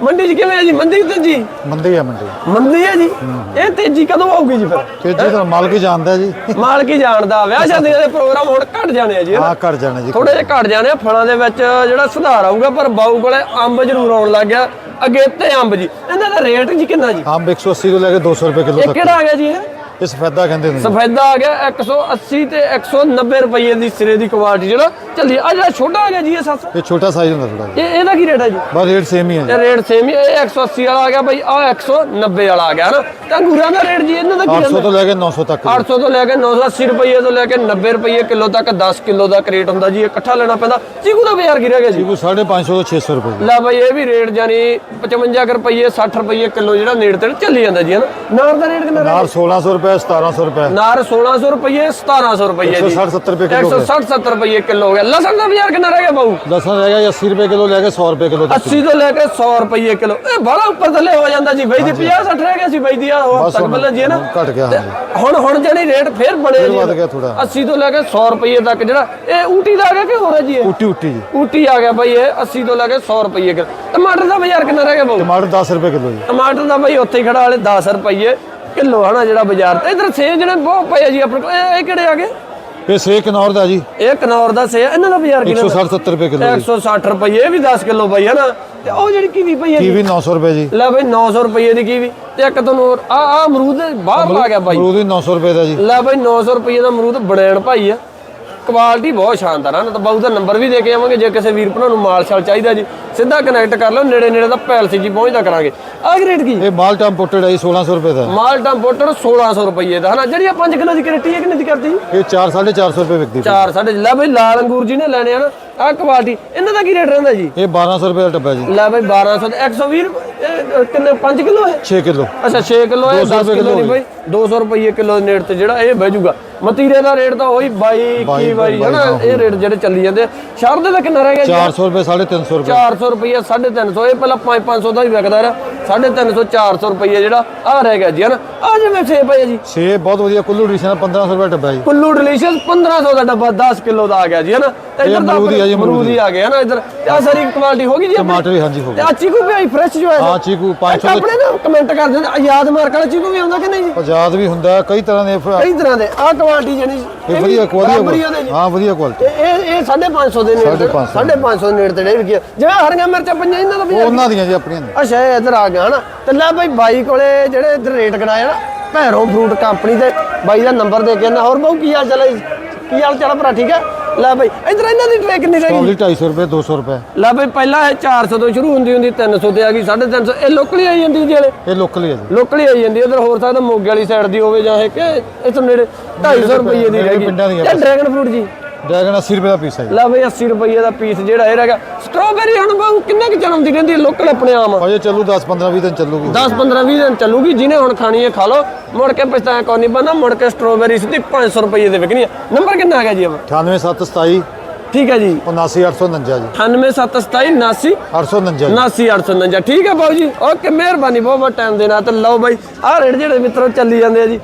ਮੰਡੀ 'ਚ ਕਿਵੇਂ ਹੈ ਜੀ? ਮੰਦੀ ਤੇ ਜੀ? ਮੰਦੀ ਹੈ ਮੰਡੀ। ਮੰਦੀ ਹੈ ਜੀ ਇਹ ਤੇਜ਼ੀ ਕਦੋਂ ਆਊਗੀ ਜੀ ਫਿਰ? ਤੇਜੀ ਤਾਂ ਮਾਲਕ ਹੀ ਜਾਣਦਾ ਜੀ। ਮਾਲਕ ਹੀ ਜਾਣਦਾ। ਵਿਆਹ ਸ਼ਾਦੀਆਂ ਦੇ ਪ੍ਰੋਗਰਾਮ ਹੁਣ ਘਟ ਜਾਣੇ ਆ ਜੀ? ਆ ਘਰ ਜਾਣਾ ਜੀ ਥੋੜੇ ਜਿਹਾ ਘਟ ਜਾਣੇ ਆ। ਫਲਾਂ ਦੇ ਵਿੱਚ ਜਿਹੜਾ ਸੁਧਾਰ ਆਊਗਾ ਪਰ ਬਾਊ ਕੋਲੇ ਅੰਬ ਜ਼ਰੂਰ ਆਉਣ ਲੱਗ ਗਿਆ। ਅਗੇਤੇ ਅੰਬ ਜੀ। ਇਹਨਾਂ ਦਾ ਰੇਟ ਜੀ ਕਿੰਨਾ ਜੀ? ਆਮ 180 ਤੋਂ ਲੈ ਕੇ 200 ਰੁਪਏ ਕਿਲੋ ਇਹ ਤੱਕ। ਕਿਹੜਾ ਆ ਗਿਆ ਜੀ ਇਹ? ਇਹ ਸਫੈਦਾ ਕਹਿੰਦੇ ਨੇ। ਸਫੈਦਾ ਆ ਗਿਆ 180 ਤੇ 190 ਰੁਪਏ ਦੀ ਸਿਰੇ ਦੀ ਕੁਆਲਿਟੀ ਜਿਹੜਾ। ਚੱਲੀ ਆ ਜਿਹੜਾ ਛੋਟਾ ਆ ਗਿਆ ਜੀ ਇਹ ਸੱਸ ਇਹ ਛੋਟਾ ਸਾਈਜ਼ ਹੁੰਦਾ ਥੋੜਾ ਇਹ ਇਹਦਾ ਕੀ ਰੇਟ ਹੈ ਜੀ? ਬਸ ਰੇਟ ਸੇਮ ਹੀ ਹੈ ਜੀ। ਇਹ ਰੇਟ ਸੇਮ ਹੀ ਇਹ 180 ਵਾਲਾ ਆ ਗਿਆ ਬਾਈ ਆ 190 ਵਾਲਾ ਆ ਗਿਆ ਹਨਾ? ਤਾਂ ਅੰਗੂਰਾਂ ਦਾ ਰੇਟ ਜੀ ਇਹਨਾਂ ਦਾ ਕੀ 800 ਰਹਿੰਦਾ ਤੋਂ ਲੈ ਕੇ 900 ਤੱਕ ਜੀ। 800 ਤੋਂ ਲੈ ਕੇ 980 ਰੁਪਏ ਤੋਂ ਲੈ ਕੇ 90 ਰੁਪਏ ਕਿਲੋ ਤੱਕ 10 ਕਿਲੋ ਦਾ ਕਰੇਟ ਹੁੰਦਾ ਜੀ। ਇਕੱਠਾ ਲੈਣਾ ਪੈਂਦਾ। ਚੀਕੂ ਦਾ ਬਾਜ਼ਾਰ ਰਹਿ ਗਿਆ ਜੀ? ਚੀਕੂ 550 ਤੋਂ 600 ਰੁਪਏ। ਲੈ ਬਾਈ ਇਹ ਵੀ ਰੇਟ ਜਾਨੀ 55 ਕੁ ਰੁਪਏ 60 ਰੁਪਏ ਕਿਲੋ ਜਿਹੜਾ ਨੇੜੇ ਤੇ ਚੱਲੀ ਜਾਂਦਾ ਜੀ ਹਨਾ? ਨਾਰ ਦਾ ਰੇਟ ਕਿੰਨਾ ਨਾਰ 1600 ਰੁਪਏ 1700 ਰੁਪਏ। ਨਾਰ 1600 ਰੁਪਏ 1700 ਰੁਪਏ ਜੀ। 160 70 ਰੁਪਏ ਕਿਲੋ 160 70 ਰੁਪਏ ਕਿਲੋ ਹੋ ਗਿਆ। ਲਸਣ ਦਾ ਬਾਜ਼ਾਰ ਕਿੰਨਾ ਰਹਿ ਗਿਆ ਬਾਊ? ਲਸਣ ਰਹਿ ਗਿਆ ਜੀ 80 ਰੁਪਏ ਕਿਲੋ ਲੈ ਕੇ 100 ਰੁਪਏ ਕਿਲੋ ਤੱਕ 80 ਤੋਂ ਲੈ ਕੇ 100 ਰੁਪਏ ਕਿਲੋ। ਇਹ ਬੜਾ ਉੱਪਰ ਥੱਲੇ ਹੋ ਜਾਂਦਾ ਜੀ। ਬਈ ਦੀ 50 60 ਰਹਿ ਗਿਆ ਸੀ ਬਈ ਦੀ ਆ ਉਹ ਬਸ ਤੱਕ ਹੁਣ ਬੱਲੇ ਜੀ ਨਾ? ਘਟ ਗਿਆ ਹੁਣ ਹੁਣ ਜਿਹੜੀ ਰੇਟ ਫੇਰ ਫੇਰ ਜੀ। ਵੱਧ ਗਿਆ ਥੋੜਾ। 80 ਤੋਂ ਲੈ ਕੇ 100 ਰੁਪਏ ਤੱਕ ਜਿਹੜਾ ਇਹ ਊਟੀ ਦਾ ਆ ਗਿਆ ਕਿ ਹੋਰ ਹੈ ਜੀ ਉੱਟੀ ਉੱਟੀ ਜੀ। ਊਟੀ ਆ ਗਿਆ ਬਈ ਇਹ 80 ਤੋਂ ਲੈ ਕੇ 100 ਰੁਪਏ ਕਿਲੋ। ਟਮਾਟਰ ਦਾ ਬਾਜ਼ਾਰ ਕਿੰਨਾ ਰਹਿ ਗਿਆ ਬਾਊ? ਟਮਾਟਰ 10 ਰੁਪਏ ਕਿਲੋ ਜੀ। ਟਮਾਟਰ ਦਾ ਬਈ ਉੱਥੇ ਹੀ ਖੜਾ ਵਾਲੇ 10 ਰੁਪਏ ਕਿਲੋ ਹਨਾ ਜਿਹੜਾ ਬਾਜ਼ਾਰ ਤੇ। ਇਧਰ ਸੇਬ ਜਿਹੜੇ ਬਹੁਤ ਪਏ ਆ ਜੀ ਆਪਣੇ ਕੋਲ। ਇਹ ਇਹ ਕਿਹੜੇ ਆ ਗਏ? ਇਹ ਸੇ ਕਨੌਰ ਦਾ ਜੀ। ਇਹ ਕਨੌਰ ਦਾ ਸੇਬ ਇਹਨਾਂ ਦਾ ਬਾਜ਼ਾਰ ਕਿੰਨਾ 160 70 ਰੁਪਏ ਕਿਲੋ ਜੀ। 160 ਰੁਪਏ ਇਹ ਵੀ 10 ਕਿਲੋ ਪਈ ਹੈ ਨਾ। ਤੇ ਉਹ ਜਿਹੜੀ ਕੀਵੀ ਪਈ ਹੈ ਕੀਵੀ 900 ਰੁਪਏ ਜੀ। ਲੈ ਬਈ 900 ਰੁਪਏ ਦੀ ਕੀਵੀ। ਤੇ ਇੱਕ ਤੁਹਾਨੂੰ ਆ ਆ ਅਮਰੂਦ ਬਾਹਰ ਆ ਗਿਆ ਬਾਈ। ਅਮਰੂਦ ਵੀ 900 ਰੁਪਏ ਦਾ ਜੀ। ਲੈ ਬਈ 900 ਰੁਪਏ ਦਾ ਅਮਰੂਦ ਬੜੈਣ ਭਾਈ ਆ। ਕੁਆਲਿਟੀ ਬਹੁਤ ਸ਼ਾਨਦਾਰ ਆ। ਨਾ ਤਾਂ ਬਾਊ ਦਾ ਨੰਬਰ ਵੀ ਦੇ ਕੇ ਆਵਾਂਗੇ ਜੇ ਕਿਸੇ ਵੀਰ ਭਰਾ ਨੂੰ ਮਾਲ ਛਾਲ ਚਾਹੀਦਾ ਜੀ ਸਿੱਧਾ ਕਨੈਕਟ ਕਰ ਲਓ ਨੇੜੇ ਨੇੜੇ ਦਾ ਪੈਲਸੀ ਜੀ ਪਹੁੰਚਦਾ ਕਰਾਂਗੇ। ਆ ਗ੍ਰੇਡ ਕੀ? ਇਹ ਮਾਲ ਟੈਂਪੋਟਡ ਹੈ ਜੀ 1600 ਰੁਪਏ ਦਾ। ਮਾਲ ਟੰਪੋਟਰ 1600 ਰੁਪਏ ਦਾ। ਹਨਾ ਜਿਹੜੀ ਆ 5 ਕਿਲੋ ਦੀ ਕਰੇਟੀ ਹੈ ਕਿੰਨੇ ਦੀ ਕਰਦੀ ਇਹ 4 450 ਰੁਪਏ ਵਿਕਦੀ ਪਈ। ਚਾਰ ਸਾਢੇ ਲੈ ਬਈ ਲਾਲ ਅੰਗੂਰ ਜੀ ਨੇ ਲੈਣੇ ਆ ਨਾ। ਆ ਕੁਆਲਿਟੀ ਇਹਨਾਂ ਦਾ ਕੀ ਰੇਟ ਰਹਿੰਦਾ ਜੀ? ਇਹ 1200 ਰੁਪਏ ਦਾ ਡੱਬਾ ਜੀ। ਲੈ ਬਈ 1200 ਤੇ 120 ਰੁਪਏ ਇਹ, ਕਿੰਨੇ 5 ਕਿਲੋ ਹੈ? 6 ਕਿਲੋ। ਅੱਛਾ 6 ਕਿਲੋ 200 10 ਰੁਪਏ ਕਿਲੋ ਨਹੀਂ ਬਈ। 200 ਰੁਪਏ ਕਿਲੋ ਦੇ ਨੇੜ ਤੇ ਜਿਹੜਾ ਇਹ ਬਹਿ ਜਾਊਗਾ। ਮਤੀਰੇ ਦਾ ਰੇਟ ਤਾਂ ਉਹੀ 22 21 ਬਾਈ, ਹਨਾ? ਹਾਂ, ਇਹ ਰੇਟ ਜਿਹੜੇ ਚੱਲੀ ਜਾਂਦੇ। ਸ਼ਰਦੇ ਦਾ ਕਿੰਨਾ ਰਹਿ ਗਿਆ ਜੀ? 400 ਰੁਪਏ 350 ਰੁਪਏ। 400 ਰੁਪਏ 350 ਇਹ ਪਹਿਲਾਂ 5 500 ਦਾ ਹੀ ਵਿਕਦਾ ਰਿਹਾ। 350 400 ਰੁਪਏ ਜਿਹੜਾ ਆ ਰਹਿ ਗਿਆ ਜੀ ਹਨਾ? ਆ ਜਿਵੇਂ ਸੇਬ ਹੈ ਜੀ। ਸੇਬ ਬਹੁਤ ਵਧੀਆ ਕੁੱਲੂ ਡਿਸ਼ਨ 1500 ਰੁਪਏ ਡੱਬਾ ਜੀ। ਕੁੱਲੂ ਡਿਲੀਸ਼ੀਅਸ 1500 ਦਾ ਡੱਬਾ 10 ਕਿਲੋ ਦਾ ਆ ਗਿਆ ਜੀ ਹਨਾ? ਤੇ ਇੱਧਰ ਤਾਂ ਅਮਰੂਦ ਹੀ ਆ ਜੀ, ਅਮਰੂਦ ਹੀ ਆ ਗਿਆ ਹਨਾ ਇੱਧਰ। ਆ ਸਾਰੀ ਕੁਆਲਿਟੀ ਹੋ ਗਈ ਜੀ? ਟਮਾਟਰ ਵੀ ਹਾਂਜੀ ਹੋ ਗਏ। ਆ ਚੀਕੂ ਵੀ ਆਈ ਫਰੈਸ਼ ਜੋ ਹੈ ਹਾਂ ਚੀਕੂ 500 ਦੇ ਆਪਣੇ ਨਾ ਕਮੈਂਟ ਕਰ ਦਿੰਦੇ ਆ, ਯਾਦ ਮਾਰਕ ਵਾਲਾ ਚੀਕੂ ਵੀ ਆਉਂਦਾ ਕਿ ਨਹੀਂ ਜੀ? ਆਜ਼ਾਦ ਵੀ ਹੁੰਦਾ ਕਈ ਤਰ੍ਹਾਂ ਦੇ ਕਈ ਤਰ੍ਹਾਂ ਦੇ ਆ ਕੁਆਲਿਟੀ ਜਿਹੜੀ ਇਹ ਵਧੀਆ ਕੁਆਲਿਟੀ। ਹਾਂ ਵਧੀਆ ਕੁਆਲਿਟੀ ਇਹ ਇਹ ਇਹ 550 ਦੇ ਨੇੜੇ 550 550 ਦੇ ਨੇੜੇ ਤੇ ਵਿਕਿਆ ਜਿਵੇਂ ਹਰੀਆਂ ਮਿਰਚਾਂ ਪਈਆਂ ਇਹਨਾਂ ਦਾ ਵੀ ਉਹਨਾਂ ਦੀਆਂ ਜੀ ਆਪਣੀਆਂ ਨੇ। ਅੱਛਾ ਇਹ ਇੱਧਰ ਆ ਗਿਆ ਹਨਾ। ਤੇ ਲੈ ਬਾਈ ਬਾਈ ਕੋਲੇ ਜਿਹੜੇ ਇੱਧਰ ਰੇਟ ਗਣਾਇਆ ਨਾ ਭੈਰੋ ਫਰੂਟ ਕੰਪਨੀ ਤੇ ਬਾਈ ਦਾ ਨੰਬਰ ਦੇ ਕੇ ਨਾ ਹੋਰ ਬਹੁ ਕੀ ਹਾਲ ਚਾਲ ਹੈ? ਕੀ ਹਾਲ ਚਾਲ ਭਰਾ ਠੀਕ ਹੈ? ਲੈ ਬਾਈ ਇੱਧਰ ਇਹਨਾਂ ਦੀ ਟ੍ਰੇ ਕਿੰਨੀ ਰਹੀ ਸਟ੍ਰਾਬੇਰੀ 250 ਰੁਪਏ 200 ਰੁਪਏ। ਲੈ ਬਾਈ ਪਹਿਲਾਂ ਇਹ 400 ਤੋਂ ਸ਼ੁਰੂ ਹੁੰਦੀ ਹੁੰਦੀ 300 ਤੇ ਆ ਗਈ 350 ਇਹ ਲੋਕਲੀ ਆਈ ਜਾਂਦੀ ਜਿਹੜੇ ਇਹ ਲੋਕਲ ਹੀ ਹੈ ਜੀ। ਲੋਕਲੀ ਆਈ ਜਾਂਦੀ ਉਧਰ ਹੋਰ ਸਕਦਾ ਮੋਗੇ ਵਾਲੀ ਸਾਈਡ ਦੀ ਹੋਵੇ ਜਾਂ ਇਹ ਕਿ ਇਥੋਂ ਨੇੜੇ 250 ਰੁਪਏ ਦੀ ਰਹਿ ਗਈ। ਡਰੈਗਨ ਫਰੂਟ ਜੀ। ਡਰੈਗਨ 80 ਰੁਪਏ ਦਾ ਪੀਸ ਹੈ ਲੈ ਬਈ 80 ਰੁਪਏ ਦਾ ਪੀਸ ਜਿਹੜਾ ਇਹ ਹੈਗਾ ਸਟ੍ਰਾਬੇਰੀ ਹੁਣ ਬਾਹੂ ਕਿੰਨੇ ਕੁ ਜਨਮ ਦੀ ਰਹਿੰਦੀ ਹੈ ਲੋਕਲ ਆਪਣੇ ਆਮ? ਅਜੇ ਚੱਲੂ 10 15 20 ਦਿਨ ਚੱਲੂਗੀ। 10 15 20 ਦਿਨ ਚੱਲੂਗੀ ਜਿਹਨੇ ਹੁਣ ਖਾਣੀ ਹੈ ਖਾ ਲਓ। ਮੁੜ ਕੇ ਪਛਤਾਇਆ ਕੋਈ ਨਹੀਂ ਬੰਦਾ ਮੁੜ ਕੇ ਸਟ੍ਰਾਬੇਰੀ ਸਿੱਧੀ 500 ਰੁਪਏ ਦੇ ਵਿਕਣੀ ਹੈ। ਨੰਬਰ ਕਿੰਨਾ ਹੈਗਾ ਜੀ ਆਪਣਾ 98727 ਠੀਕ ਹੈ ਜੀ। 79849 ਜੀ। 98727 79 849 ਜੀ। 79849 ਠੀਕ ਹੈ ਬਾਊ ਜੀ ਓਕੇ ਮਿਹਰਬਾਨੀ ਬਹੁਤ ਬਹੁਤ ਟਾਈਮ ਦੇਣਾ ਤੇ ਲਓ ਬਾਈ ਆਹ ਰੇਟ ਜਿਹੜੇ ਮਿੱਤਰੋ ਚੱਲੀ ਜਾਂਦੇ ਆ ਜੀ।